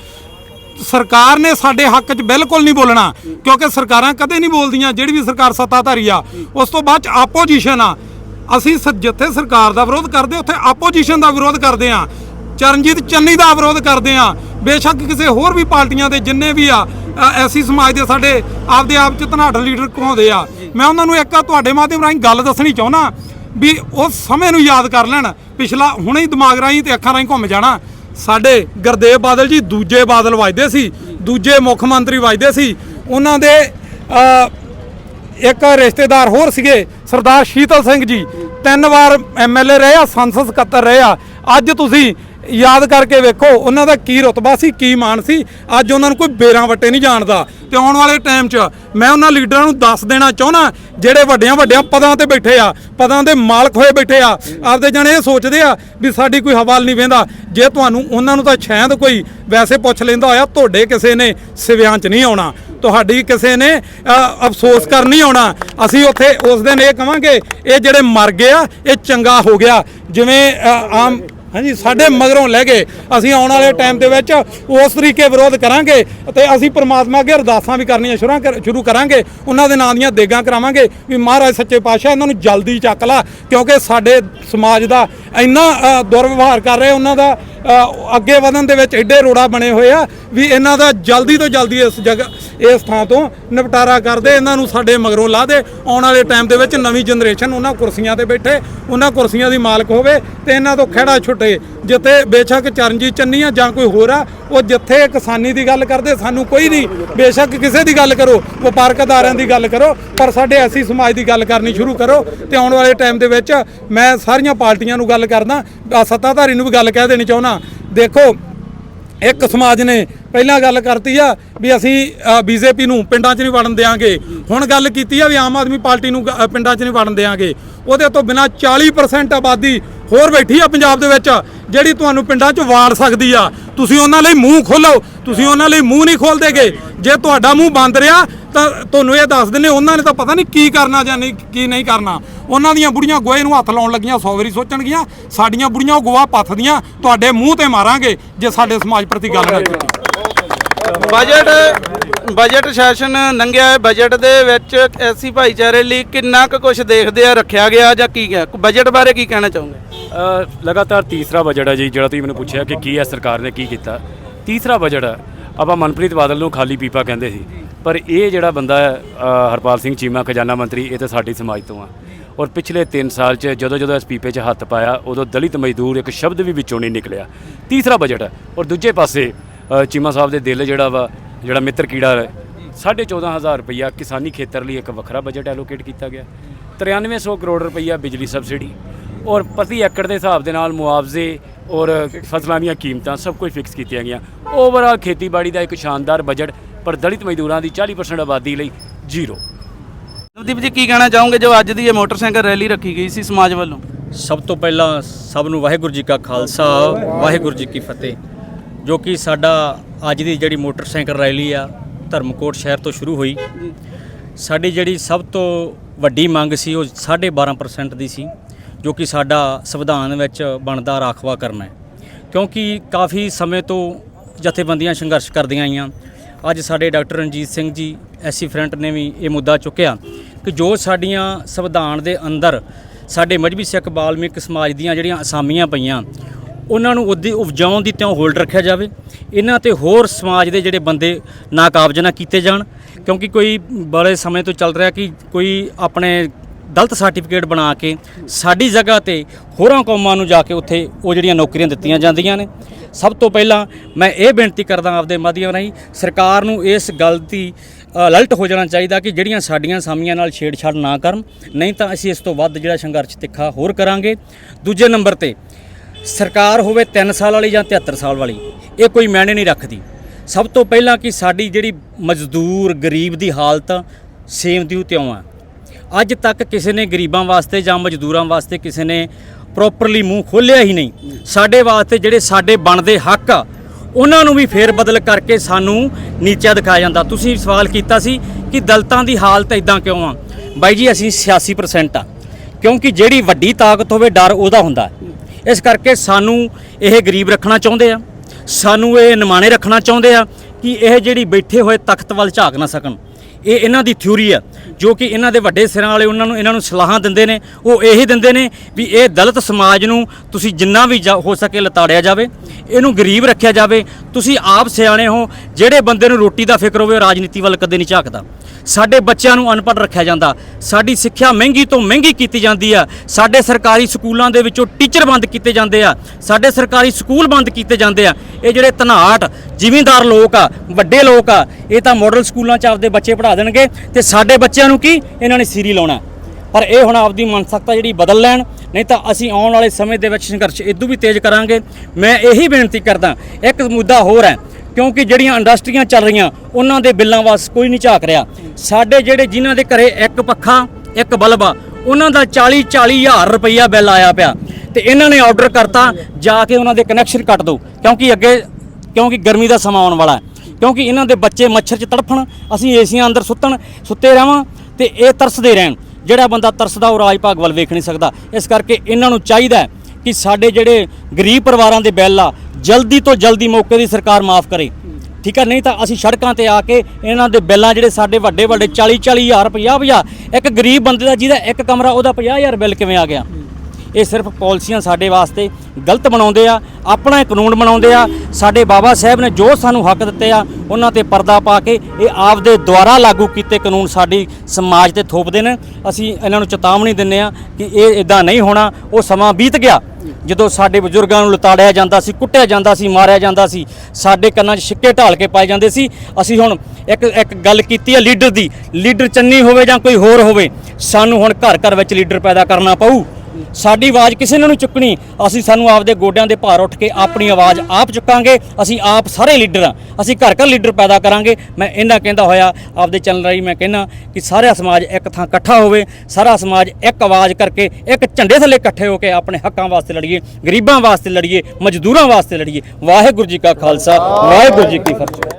ਸਰਕਾਰ ਨੇ ਸਾਡੇ ਹੱਕ 'ਚ ਬਿਲਕੁਲ ਨਹੀਂ ਬੋਲਣਾ, ਕਿਉਂਕਿ ਸਰਕਾਰਾਂ ਕਦੇ ਨਹੀਂ ਬੋਲਦੀਆਂ, ਜਿਹੜੀ ਵੀ ਸਰਕਾਰ ਸੱਤਾਧਾਰੀ ਆ, ਉਸ ਤੋਂ ਬਾਅਦ 'ਚ ਆਪੋਜੀਸ਼ਨ ਆ। ਅਸੀਂ ਸ- ਜਿੱਥੇ ਸਰਕਾਰ ਦਾ ਵਿਰੋਧ ਕਰਦੇ, ਉੱਥੇ ਆਪੋਜੀਸ਼ਨ ਦਾ ਵਿਰੋਧ ਕਰਦੇ ਆ। ਚਰਨਜੀਤ ਚੰਨੀ ਦਾ ਵਿਰੋਧ ਕਰਦੇ ਆ ਬੇਸ਼ੱਕ ਕਿਸੇ ਹੋਰ ਵੀ ਪਾਰਟੀਆਂ ਦੇ ਜਿੰਨੇ ਵੀ ਆ ਐਸੀ ਸਮਾਜ ਦੇ ਸਾਡੇ ਆਪਦੇ ਆਪ ਚ ਧਨਾਢ ਲੀਡਰ ਕਹਾਉਂਦੇ ਆ। ਮੈਂ ਉਹਨਾਂ ਨੂੰ ਇੱਕ ਤੁਹਾਡੇ ਮਾਧਿਅਮ ਰਾਹੀਂ ਗੱਲ ਦੱਸਣੀ ਚਾਹੁੰਦਾ ਵੀ ਉਸ ਸਮੇਂ ਨੂੰ ਯਾਦ ਕਰ ਲੈਣ। ਪਿਛਲਾ ਹੁਣੇ ਹੀ ਦਿਮਾਗ ਰਾਹੀਂ ਤੇ ਅੱਖਾਂ ਰਾਹੀਂ ਘੁੰਮ ਜਾਣਾ। ਸਾਡੇ ਗੁਰਦੇਵ ਬਾਦਲ ਜੀ ਦੂਜੇ ਬਾਦਲ ਵੱਜਦੇ ਸੀ, ਦੂਜੇ ਮੁੱਖ ਮੰਤਰੀ ਵੱਜਦੇ ਸੀ। ਉਹਨਾਂ ਦੇ ਇੱਕ ਰਿਸ਼ਤੇਦਾਰ ਹੋਰ ਸੀਗੇ, ਸਰਦਾਰ ਸ਼ੀਤਲ ਸਿੰਘ ਜੀ। ਤਿੰਨ ਵਾਰ ਐਮਐਲਏ ਰਹੇ ਆ, ਸੰਸਦ ਸਕੱਤਰ ਰਹੇ ਆ। ਅੱਜ ਤੁਸੀਂ ਯਾਦ ਕਰਕੇ ਵੇਖੋ, ਉਹਨਾਂ ਦਾ ਕੀ ਰਤਬਾ ਸੀ, ਕੀ ਮਾਣ ਸੀ। ਅੱਜ ਉਹਨਾਂ ਨੂੰ ਕੋਈ ਬੇਰਾਂ ਵੱਟੇ ਨਹੀਂ ਜਾਣਦਾ। ਤੇ ਆਉਣ ਵਾਲੇ ਟਾਈਮ 'ਚ ਮੈਂ ਉਹਨਾਂ ਲੀਡਰਾਂ ਨੂੰ ਦੱਸ ਦੇਣਾ ਚਾਹੁੰਦਾ, ਜਿਹੜੇ ਵੱਡਿਆਂ ਵੱਡਿਆਂ ਪਦਾਂ ਤੇ ਬੈਠੇ ਆ, ਪਦਾਂ ਦੇ ਮਾਲਕ ਹੋਏ ਬੈਠੇ ਆ, ਆਪਦੇ ਜਣੇ ਇਹ ਸੋਚਦੇ ਆ ਵੀ ਸਾਡੀ ਕੋਈ ਹਵਾਲ ਨਹੀਂ ਵੇਂਦਾ। ਜੇ ਤੁਹਾਨੂੰ ਉਹਨਾਂ ਨੂੰ ਤਾਂ ਸ਼ਾਇਦ ਕੋਈ ਵੈਸੇ ਪੁੱਛ ਲੈਂਦਾ ਹੋਇਆ, ਤੁਹਾਡੇ ਕਿਸੇ ਨੇ ਸਿਵਿਆਂ 'ਚ ਨਹੀਂ ਆਉਣਾ। ਤੁਹਾਡੀ ਕਿਸੇ ਨੇ ਅਫਸੋਸ ਕਰ ਨਹੀਂ ਆਉਣਾ। ਅਸੀਂ ਉੱਥੇ ਉਸ ਦਿਨ ਇਹ ਕਵਾਂਗੇ, ਇਹ ਜਿਹੜੇ ਮਰ ਗਏ ਆ, ਇਹ ਚੰਗਾ ਹੋ ਗਿਆ। ਜਿਵੇਂ ਆਮ ਹਾਂਜੀ, ਸਾਡੇ ਮਗਰੋਂ ਲੈ ਗਏ। ਅਸੀਂ ਆਉਣ ਵਾਲੇ ਟਾਈਮ ਦੇ ਵਿੱਚ ਉਸ ਤਰੀਕੇ ਵਿਰੋਧ ਕਰਾਂਗੇ ਤੇ ਅਸੀਂ ਪ੍ਰਮਾਤਮਾ ਅੱਗੇ ਅਰਦਾਸਾਂ ਵੀ ਕਰਨੀਆਂ ਸ਼ੁਰੂ ਕਰ- ਸ਼ੁਰੂ ਕਰਾਂਗੇ। ਉਹਨਾਂ ਦੇ ਨਾਂ ਦੀਆਂ ਦੇਗਾਂ ਕਰਾਵਾਂਗੇ ਵੀ ਮਹਾਰਾਜ ਸੱਚੇ ਪਾਤਸ਼ਾਹ, ਇਹਨਾਂ ਨੂੰ ਜਲਦੀ ਚੱਕ ਲਾ, ਕਿਉਂਕਿ ਸਾਡੇ ਸਮਾਜ ਦਾ ਇੰਨਾ ਦੁਰਵਿਵਹਾਰ ਕਰ ਰਹੇ, ਉਹਨਾਂ ਦਾ ਅੱਗੇ ਵਧਣ ਦੇ ਵਿੱਚ ਐਡੇ ਰੋੜਾ ਬਣੇ ਹੋਏ ਆ ਵੀ ਇਹਨਾਂ ਦਾ ਜਲਦੀ ਤੋਂ ਜਲਦੀ ਇਸ ਜਗ੍ਹਾ ਇਸ ਥਾਂ ਤੋਂ ਨਿਪਟਾਰਾ ਕਰਦੇ, ਇਹਨਾਂ ਨੂੰ ਸਾਡੇ ਮਗਰੋਂ ਲਾ ਦੇ। ਆਉਣ ਵਾਲੇ ਟਾਈਮ ਦੇ ਵਿੱਚ ਨਵੀਂ ਜਨਰੇਸ਼ਨ ਉਹਨਾਂ ਕੁਰਸੀਆਂ ਤੇ ਬੈਠੇ, ਉਹਨਾਂ ਕੁਰਸੀਆਂ ਦੀ ਮਾਲਕ ਹੋਵੇ ਤੇ ਇਹਨਾਂ ਤੋਂ ਖਹਿੜਾ ਛੁੱਟੇ, ਜਿੱਥੇ ਬੇਸ਼ੱਕ ਚਰਨਜੀਤ ਚੰਨੀ ਆ ਜਾਂ ਕੋਈ ਹੋਰ ਆ, ਉਹ ਜਿੱਥੇ ਕਿਸਾਨੀ ਦੀ ਗੱਲ ਕਰਦੇ, ਸਾਨੂੰ ਕੋਈ ਨਹੀਂ। ਬੇਸ਼ੱਕ ਕਿਸੇ ਦੀ ਗੱਲ ਕਰੋ ਵਪਾਰਕ ਅਦਾਰਿਆਂ ਦੀ ਗੱਲ ਕਰੋ, ਪਰ ਸਾਡੇ ਐਸੀ ਸਮਾਜ ਦੀ ਗੱਲ ਕਰਨੀ ਸ਼ੁਰੂ ਕਰੋ ਤੇ ਆਉਣ ਵਾਲੇ ਟਾਈਮ ਦੇ ਵਿੱਚ ਮੈਂ ਸਾਰੀਆਂ ਪਾਰਟੀਆਂ ਨੂੰ ਗੱਲ ਕਰਦਾ ਸੱਤਾਧਾਰੀ ਨੂੰ ਵੀ ਗੱਲ ਕਹਿ ਦੇਣੀ ਚਾਹੁੰਦਾ। ਦੇਖੋ, ਇੱਕ ਸਮਾਜ ਨੇ ਪਹਿਲਾਂ ਗੱਲ ਕਰਤੀ ਆ ਵੀ ਅਸੀਂ ਬੀਜੇਪੀ ਨੂੰ ਪਿੰਡਾਂ 'ਚ ਨਹੀਂ ਵੜਨ ਦੇਾਂਗੇ ਹੁਣ ਗੱਲ ਕੀਤੀ ਆ ਵੀ ਆਮ ਆਦਮੀ ਪਾਰਟੀ ਨੂੰ ਪਿੰਡਾਂ 'ਚ ਨਹੀਂ ਵੜਨ ਦੇਾਂਗੇ ਉਹਦੇ ਤੋਂ ਬਿਨਾ 40% ਆਬਾਦੀ ਹੋਰ ਬੈਠੀ ਆ ਪੰਜਾਬ ਦੇ ਵਿੱਚ, ਜਿਹੜੀ ਤੁਹਾਨੂੰ ਪਿੰਡਾਂ 'ਚ ਵਾੜ ਸਕਦੀ ਆ। ਤੁਸੀਂ ਉਹਨਾਂ ਲਈ ਮੂੰਹ ਖੋਲੋ, ਤੁਸੀਂ ਉਹਨਾਂ ਲਈ ਮੂੰਹ ਨਹੀਂ ਖੋਲਦੇਗੇ। ਜੇ ਤੁਹਾਡਾ ਮੂੰਹ ਬੰਦ ਰਿਹਾ, ਤਾਂ ਤੁਹਾਨੂੰ ਇਹ ਦੱਸ ਦਿੰਨੇ ਉਹਨਾਂ ਨੇ ਤਾਂ ਪਤਾ ਨਹੀਂ ਕੀ ਕਰਨਾ ਜਾਂ ਨਹੀਂ, ਕੀ ਨਹੀਂ ਕਰਨਾ। ਉਹਨਾਂ ਦੀਆਂ ਬੁੜੀਆਂ ਗੋਹੇ ਨੂੰ ਹੱਥ ਲਾਉਣ ਲੱਗੀਆਂ, ਸੌ ਵਾਰੀ ਸੋਚਣਗੀਆਂ, ਸਾਡੀਆਂ ਬੁੜੀਆਂ ਉਹ ਗੋਹਾ ਪੱਥਦੀਆਂ, ਤੁਹਾਡੇ ਮੂੰਹ ਤੇ ਮਾਰਾਂਗੇ, ਜੇ ਸਾਡੇ ਸਮਾਜ ਪ੍ਰਤੀ ਗੱਲ ਨਾ ਕੀਤੀ। ਬਜਟ ਬਜਟ ਸੈਸ਼ਨ ਲੰਘਿਆ ਹੈ। ਬਜਟ ਦੇ ਵਿੱਚ ਐਸੀ ਭਾਈਚਾਰੇ ਲਈ ਕਿੰਨਾ ਕੁ ਕੁਝ ਦੇਖਦੇ ਆ ਰੱਖਿਆ ਗਿਆ ਜਾਂ ਕੀ ਗਿਆ ਬਜਟ ਬਾਰੇ ਕੀ ਕਹਿਣਾ ਚਾਹੋਗੇ? ਅ, ਲਗਾਤਾਰ ਤੀਸਰਾ ਬਜਟ ਹੈ ਜੀ ਜਿਹੜਾ ਤੁਸੀਂ ਮੈਨੂੰ ਪੁੱਛਿਆ ਕਿ ਕੀ ਹੈ ਸਰਕਾਰ ਨੇ ਕੀ ਕੀਤਾ। ਤੀਸਰਾ ਬਜਟ ਹੈ ਆਪਾਂ ਮਨਪ੍ਰੀਤ ਬਾਦਲ ਨੂੰ ਖਾਲੀ ਪੀਪਾ ਕਹਿੰਦੇ ਸੀ ਪਰ ਇਹ ਜਿਹੜਾ ਬੰਦਾ ਹੈ ਅ, ਹਰਪਾਲ ਸਿੰਘ ਚੀਮਾ ਖਜ਼ਾਨਾ ਮੰਤਰੀ ਇਹ ਤਾਂ ਸਾਡੀ ਸਮਾਜ ਤੋਂ ਆ। ਔਰ ਪਿਛਲੇ 3 ਸਾਲ 'ਚ ਜਦੋਂ ਜਦੋਂ ਇਸ ਪੀਪੇ 'ਚ ਹੱਥ ਪਾਇਆ ਉਦੋਂ ਦਲਿਤ ਮਜ਼ਦੂਰ ਇੱਕ ਸ਼ਬਦ ਵੀ ਵਿੱਚੋਂ ਨਹੀਂ ਨਿਕਲਿਆ। ਤੀਸਰਾ ਬਜਟ ਹੈ ਔਰ ਦੂਜੇ ਪਾਸੇ ਚੀਮਾ ਸਾਹਿਬ ਦੇ ਦਿਲ ਜਿਹੜਾ ਵਾ ਜਿਹੜਾ ਮਿੱਤਰ ਕੀੜਾ ਹੈ 14500 ਰੁਪਈਆ ਕਿਸਾਨੀ ਖੇਤਰ ਲਈ ਇੱਕ ਵੱਖਰਾ ਬਜਟ ਐਲੋਕੇਟ ਕੀਤਾ ਗਿਆ। 9300 ਕਰੋੜ ਰੁਪਈਆ ਬਿਜਲੀ ਸਬਸਿਡੀ ਔਰ ਪ੍ਰਤੀ ਏਕੜ ਦੇ ਹਿਸਾਬ ਦੇ ਨਾਲ ਮੁਆਵਜ਼ੇ ਔਰ ਫਸਲਾਂ ਦੀਆਂ ਕੀਮਤਾਂ ਸਭ ਕੁਝ ਫਿਕਸ ਕੀਤੀਆਂ ਗਈਆਂ। ਓਵਰਆਲ ਖੇਤੀਬਾੜੀ ਦਾ ਇੱਕ ਸ਼ਾਨਦਾਰ ਬਜਟ ਪਰ ਦਲਿਤ ਮਜ਼ਦੂਰਾਂ ਦੀ 40% ਆਬਾਦੀ ਲਈ ਜ਼ੀਰੋ ਨਵਦੀਪ ਜੀ ਕੀ ਕਹਿਣਾ ਚਾਹੋਗੇ? ਜੋ ਅੱਜ ਦੀ ਇਹ ਮੋਟਰਸਾਈਕਲ ਰੈਲੀ ਰੱਖੀ ਗਈ ਸੀ ਸਮਾਜ ਵੱਲੋਂ। ਸਭ ਤੋਂ ਪਹਿਲਾਂ ਸਭ ਨੂੰ ਵਾਹਿਗੁਰੂ ਜੀ ਕਾ ਖਾਲਸਾ ਵਾਹਿਗੁਰੂ ਜੀ ਕੀ ਫਤਿਹ। ਜੋ ਕਿ ਸਾਡਾ ਅੱਜ ਦੀ ਜਿਹੜੀ ਮੋਟਰਸਾਈਕਲ ਰੈਲੀ ਆ ਧਰਮਕੋਟ ਸ਼ਹਿਰ ਤੋਂ ਸ਼ੁਰੂ ਹੋਈ। ਸਾਡੀ ਜਿਹੜੀ ਸਭ ਤੋਂ ਵੱਡੀ ਮੰਗ ਸੀ ਉਹ 12.5% ਦੀ ਸੀ ਜੋ ਕਿ ਸਾਡਾ ਸੰਵਿਧਾਨ ਵਿੱਚ ਬਣਦਾ ਰਾਖਵਾ ਕਰਨਾ ਹੈ। ਕਿਉਂਕਿ ਕਾਫੀ ਸਮੇਂ ਤੋਂ ਜਥੇਬੰਦੀਆਂ ਸੰਘਰਸ਼ ਕਰਦੀਆਂ ਆਈਆਂ। ਅੱਜ ਸਾਡੇ ਡਾਕਟਰ ਰਣਜੀਤ ਸਿੰਘ ਜੀ ਐਸੀ ਫਰੰਟ ਨੇ ਵੀ ਇਹ ਮੁੱਦਾ ਚੁੱਕਿਆ ਕਿ ਜੋ ਸਾਡੀਆਂ ਸੰਵਿਧਾਨ ਦੇ ਅੰਦਰ ਸਾਡੇ ਮਜਬੀ ਸਿੱਖ ਬਾਲਮਿਕ ਸਮਾਜ ਦੀਆਂ ਜਿਹੜੀਆਂ ਅਸਾਮੀਆਂ ਪਈਆਂ ਉਹਨਾਂ ਨੂੰ ਉਹਦੀ ਉਪਜਾਉਣ ਦੀ ਤਿਉਂ ਹੋਲਡ ਰੱਖਿਆ ਜਾਵੇ। ਇਹਨਾਂ ਤੇ ਹੋਰ ਸਮਾਜ ਦੇ ਜਿਹੜੇ ਬੰਦੇ ਨਾਕਾਬਜ਼ ਨਾ ਕੀਤੇ ਜਾਣ, ਕਿਉਂਕਿ ਕੋਈ ਬੜੇ ਸਮੇਂ ਤੋਂ ਚੱਲ ਰਿਹਾ ਕਿ ਕੋਈ ਆਪਣੇ ਗਲਤ ਸਰਟੀਫਿਕੇਟ ਬਣਾ ਕੇ ਸਾਡੀ ਜਗ੍ਹਾ ਤੇ ਹੋਰਾਂ ਕੌਮਾਂ ਨੂੰ ਜਾ ਕੇ ਉੱਥੇ ਉਹ ਜਿਹੜੀਆਂ ਨੌਕਰੀਆਂ ਦਿੱਤੀਆਂ ਜਾਂਦੀਆਂ ਨੇ। ਸਭ ਤੋਂ ਪਹਿਲਾਂ ਮੈਂ ਇਹ ਬੇਨਤੀ ਕਰਦਾ ਆਪਦੇ ਮਾਧਿਅਮ ਰਾਹੀਂ, ਸਰਕਾਰ ਨੂੰ ਇਸ ਗੱਲ ਦੀ ਅਲਰਟ ਹੋ ਜਾਣਾ ਚਾਹੀਦਾ ਕਿ ਜਿਹੜੀਆਂ ਸਾਡੀਆਂ ਸਾਮੀਆਂ ਨਾਲ ਛੇੜਛਾੜ ਨਾ ਕਰਨ, ਨਹੀਂ ਤਾਂ ਅਸੀਂ ਇਸ ਤੋਂ ਵੱਧ ਜਿਹੜਾ ਸੰਘਰਸ਼ ਤਿੱਖਾ ਹੋਰ ਕਰਾਂਗੇ। ਦੂਜੇ ਨੰਬਰ ਤੇ ਸਰਕਾਰ ਹੋਵੇ 3 ਸਾਲ ਵਾਲੀ ਜਾਂ 73 ਸਾਲ ਵਾਲੀ, ਇਹ ਕੋਈ ਮਾਇਨੇ ਨਹੀਂ ਰੱਖਦੀ। ਸਭ ਤੋਂ ਪਹਿਲਾਂ ਕਿ ਸਾਡੀ ਜਿਹੜੀ ਮਜ਼ਦੂਰ ਗਰੀਬ ਦੀ ਹਾਲਤ ਸੇਮ ਦੀ ਤਿਉਂ ਆ। ਅੱਜ ਤੱਕ ਕਿਸੇ ਨੇ ਗਰੀਬਾਂ ਵਾਸਤੇ ਜਾਂ ਮਜ਼ਦੂਰਾਂ ਵਾਸਤੇ ਕਿਸੇ ਨੇ ਪ੍ਰੋਪਰਲੀ ਮੂੰਹ ਖੋਲ੍ਹਿਆ ਹੀ ਨਹੀਂ। ਸਾਡੇ ਵਾਸਤੇ ਜਿਹੜੇ ਸਾਡੇ ਬਣਦੇ ਹੱਕ ਆ, ਉਹਨਾਂ ਨੂੰ ਵੀ ਫੇਰ ਬਦਲ ਕਰਕੇ ਸਾਨੂੰ ਨੀਚਾ ਦਿਖਾਇਆ ਜਾਂਦਾ। ਤੁਸੀਂ ਸਵਾਲ ਕੀਤਾ ਸੀ ਕਿ ਦਲਤਾਂ ਦੀ ਹਾਲਤ ਇਦਾਂ ਕਿਉਂ ਆ? ਬਾਈ ਜੀ, ਅਸੀਂ 86% ਆ। ਕਿਉਂਕਿ ਜਿਹੜੀ ਵੱਡੀ ਤਾਕਤ ਹੋਵੇ, ਡਰ ਉਹਦਾ ਹੁੰਦਾ। ਇਸ ਕਰਕੇ ਸਾਨੂੰ ਇਹ ਗਰੀਬ ਰੱਖਣਾ ਚਾਹੁੰਦੇ ਆ, ਸਾਨੂੰ ਇਹ ਨਿਮਾਣੇ ਰੱਖਣਾ ਚਾਹੁੰਦੇ ਆ ਕਿ ਇਹ ਜਿਹੜੀ ਬੈਠੇ ਹੋਏ ਤਖਤ ਵੱਲ ਝਾਕ ਨਾ ਸਕਣ। ਇਹ ਇਹਨਾਂ ਦੀ ਥਿਊਰੀ ਆ, ਜੋ ਕਿ ਇਹਨਾਂ ਦੇ ਵੱਡੇ ਸਿਰਾਂ ਵਾਲੇ ਉਹਨਾਂ ਨੂੰ ਇਹਨਾਂ ਨੂੰ ਸਲਾਹਾਂ ਦਿੰਦੇ ਨੇ, ਉਹ ਇਹੀ ਦਿੰਦੇ ਨੇ ਵੀ ਇਹ ਦਲਿਤ ਸਮਾਜ ਨੂੰ ਤੁਸੀਂ ਜਿੰਨਾ ਵੀ ਜਾ- ਹੋ ਸਕੇ ਲਤਾੜਿਆ ਜਾਵੇ, ਇਹਨੂੰ ਗਰੀਬ ਰੱਖਿਆ ਜਾਵੇ, ਤੁਸੀਂ ਆਪ ਸਿਆਣੇ ਹੋ, ਜਿਹੜੇ ਬੰਦੇ ਨੂੰ ਰੋਟੀ ਦਾ ਫਿਕਰ ਹੋਵੇ ਉਹ ਰਾਜਨੀਤੀ ਵੱਲ ਕਦੇ ਨਹੀਂ ਝਾਕਦਾ। ਸਾਡੇ ਬੱਚਿਆਂ ਨੂੰ ਅਨਪੜ੍ਹ ਰੱਖਿਆ ਜਾਂਦਾ, ਸਾਡੀ ਸਿੱਖਿਆ ਮਹਿੰਗੀ ਤੋਂ ਮਹਿੰਗੀ ਕੀਤੀ ਜਾਂਦੀ ਆ, ਸਾਡੇ ਸਰਕਾਰੀ ਸਕੂਲਾਂ ਦੇ ਵਿੱਚੋਂ ਟੀਚਰ ਬੰਦ ਕੀਤੇ ਜਾਂਦੇ ਆ, ਸਾਡੇ ਸਰਕਾਰੀ ਸਕੂਲ ਬੰਦ ਕੀਤੇ ਜਾਂਦੇ ਆ, ਇਹ ਜਿਹੜੇ ਧਨਾਟ ਜ਼ਿਮੀਂਦਾਰ ਲੋਕ ਆ, ਵੱਡੇ ਲੋਕ ਆ, ਇਹ ਤਾਂ ਮਾਡਲ ਸਕੂਲਾਂ 'ਚ ਆਪਦੇ ਬੱਚੇ ਪੜ੍ਹਾ ਦੇਣਗੇ ਤੇ ਸਾਡੇ ਬੱਚਿਆਂ ਨੂੰ ਕੀ? ਇਹਨਾਂ ਨੇ ਸੀਰੀ ਲਾਉਣਾ। ਪਰ ਇਹ ਹੁਣ ਆਪਦੀ ਮਨਸਕਤਾ ਜਿਹੜੀ ਬਦਲ ਲੈਣ, ਨਹੀਂ ਤਾਂ ਅਸੀਂ ਆਉਣ ਵਾਲੇ ਸਮੇਂ ਦੇ ਵਿੱਚ ਸੰਘਰਸ਼ ਇਦੋਂ ਵੀ ਤੇਜ਼ ਕਰਾਂਗੇ। ਮੈਂ ਇਹੀ ਬੇਨਤੀ ਕਰਦਾ, ਇੱਕ ਮੁੱਦਾ ਹੋਰ ਹੈ, ਕਿਉਂਕਿ ਜਿਹੜੀਆਂ ਇੰਡਸਟਰੀਆਂ ਚੱਲ ਰਹੀਆਂ, ਉਹਨਾਂ ਦੇ ਬਿੱਲਾਂ ਵਾਸ ਕੋਈ ਨਹੀਂ ਝਾਕ ਰਿਹਾ। ਸਾਡੇ ਜਿਹੜੇ ਜਿਨ੍ਹਾਂ ਦੇ ਘਰੇ ਇੱਕ ਪੱਖਾ, ਇੱਕ ਬਲਬ ਆ, ਉਹਨਾਂ ਦਾ 40 40 ਹਜ਼ਾਰ ਰੁਪਈਆ ਬਿੱਲ ਆਇਆ ਪਿਆ। ਤੇ ਇਹਨਾਂ ਨੇ ਆਰਡਰ ਕਰਤਾ, ਜਾ ਕੇ ਉਹਨਾਂ ਦੇ ਕਨੈਕਸ਼ਨ ਕੱਟ ਦਿਓ, ਕਿਉਂਕਿ ਅੱਗੇ, ਕਿਉਂਕਿ ਗਰਮੀ ਦਾ ਸਮਾਂ ਆਉਣ ਵਾਲਾ ਹੈ। ਕਿਉਂਕਿ ਇਹਨਾਂ ਦੇ ਬੱਚੇ ਮੱਛਰ 'ਚ ਤੜਫਣ, ਅਸੀਂ ਏਸੀਆਂ ਅੰਦਰ ਸੁੱਤਣ, ਸੁੱਤੇ ਰਹਾਂ ਤੇ ਇਹ ਤਰਸਦੇ ਰਹਿਣ। ਜਿਹੜਾ ਬੰਦਾ ਤਰਸਦਾ, ਉਹ ਰਾਜ ਭਾਗ ਵੱਲ ਵੇਖ ਨਹੀਂ ਸਕਦਾ। ਇਸ ਕਰਕੇ ਇਹਨਾਂ ਨੂੰ ਚਾਹੀਦਾ ਕਿ ਸਾਡੇ ਜਿਹੜੇ ਗਰੀਬ ਪਰਿਵਾਰਾਂ ਦੇ ਬਿੱਲ ਆ, ਜਲਦੀ ਤੋਂ ਜਲਦੀ ਮੌਕੇ ਦੀ ਸਰਕਾਰ ਮਾਫ ਕਰੇ। ਠੀਕ ਆ, ਨਹੀਂ ਤਾਂ ਅਸੀਂ ਸੜਕਾਂ ਤੇ ਆ ਕੇ ਇਹਨਾਂ ਦੇ ਬਿੱਲਾਂ ਜਿਹੜੇ ਸਾਡੇ ਵੱਡੇ ਵੱਡੇ 40 40 ਹਜ਼ਾਰ 50 50 ਇੱਕ ਗਰੀਬ ਬੰਦੇ ਦਾ ਜਿਹਦਾ ਇੱਕ ਕਮਰਾ, ਉਹਦਾ 50 ਹਜ਼ਾਰ ਬਿੱਲ ਕਿਵੇਂ ਆ ਗਿਆ? ਇਹ ਸਿਰਫ ਪਾਲਿਸੀਆਂ ਸਾਡੇ ਵਾਸਤੇ ਗਲਤ ਬਣਾਉਂਦੇ ਆ, ਆਪਣਾ ਇਹ ਕਾਨੂੰਨ ਬਣਾਉਂਦੇ ਆ। ਸਾਡੇ ਬਾਬਾ ਸਾਹਿਬ ਨੇ ਜੋ ਸਾਨੂੰ ਹੱਕ ਦਿੱਤੇ ਆ, ਉਹਨਾਂ ਤੇ ਪਰਦਾ ਪਾ ਕੇ ਇਹ ਆਪਦੇ ਦੁਆਰਾ ਲਾਗੂ ਕੀਤੇ ਕਾਨੂੰਨ ਸਾਡੀ ਸਮਾਜ ਤੇ ਥੋਪਦੇ ਨੇ। ਅਸੀਂ ਇਹਨਾਂ ਨੂੰ ਚੇਤਾਵਨੀ ਦਿੰਨੇ ਆ ਕਿ ਇਹ ਇਦਾਂ ਨਹੀਂ ਹੋਣਾ। ਉਹ ਸਮਾਂ ਬੀਤ ਗਿਆ। ਜਦੋਂ ਸਾਡੇ ਬਜ਼ੁਰਗਾਂ ਨੂੰ ਲਤਾੜਿਆ ਜਾਂਦਾ ਸੀ, ਕੁੱਟਿਆ ਜਾਂਦਾ ਸੀ, ਮਾਰਿਆ ਜਾਂਦਾ ਸੀ, ਸਾਡੇ ਕੰਨਾਂ 'ਚ ਛਿੱਕੇ ਢਾਲ ਕੇ ਪਾਏ ਜਾਂਦੇ ਸੀ। ਅਸੀਂ ਹੁਣ ਇੱਕ ਇੱਕ ਗੱਲ ਕੀਤੀ ਹੈ ਲੀਡਰ ਦੀ। ਲੀਡਰ ਚੰਨੀ ਹੋਵੇ ਜਾਂ ਕੋਈ ਹੋਰ ਹੋਵੇ, ਸਾਨੂੰ ਹੁਣ ਘਰ ਘਰ ਵਿੱਚ ਲੀਡਰ ਪੈਦਾ ਕਰਨਾ ਪਊ। ਸਾਡੀ ਆਵਾਜ਼ ਕਿਸੇ ਨੇ ਨਹੀਂ ਚੁੱਕਣੀ। ਅਸੀਂ ਸਾਨੂੰ ਆਪਦੇ ਗੋਡਿਆਂ ਦੇ ਭਾਰ ਉੱਠ ਕੇ ਆਪਣੀ ਆਵਾਜ਼ ਆਪ ਚੁੱਕਾਂਗੇ। ਅਸੀਂ ਆਪ ਸਾਰੇ ਲੀਡਰ ਆ ਅਸੀਂ ਘਰ ਘਰ ਲੀਡਰ ਪੈਦਾ ਕਰਾਂਗੇ। ਮੈਂ ਇਹਨਾਂ ਕਹਿੰਦਾ ਹੋਇਆ, ਆਪਦੇ ਚੈਨਲ ਰਾਹੀਂ ਮੈਂ ਕਹਿੰਦਾ ਕਿ ਸਾਰਾ ਸਮਾਜ ਇੱਕ ਥਾਂ ਇਕੱਠਾ ਹੋਵੇ। ਸਾਰਾ ਸਮਾਜ ਇੱਕ ਆਵਾਜ਼ ਕਰਕੇ ਇੱਕ ਝੰਡੇ ਥੱਲੇ ਇਕੱਠੇ ਹੋ ਕੇ ਆਪਣੇ ਹੱਕਾਂ ਵਾਸਤੇ ਲੜੀਏ, ਗਰੀਬਾਂ ਵਾਸਤੇ ਲੜੀਏ, ਮਜ਼ਦੂਰਾਂ ਵਾਸਤੇ ਲੜੀਏ। ਵਾਹਿਗੁਰੂ ਜੀ ਕਾ ਖਾਲਸਾ, ਵਾਹਿਗੁਰੂ ਜੀ ਕੀ ਫਤਿਹ।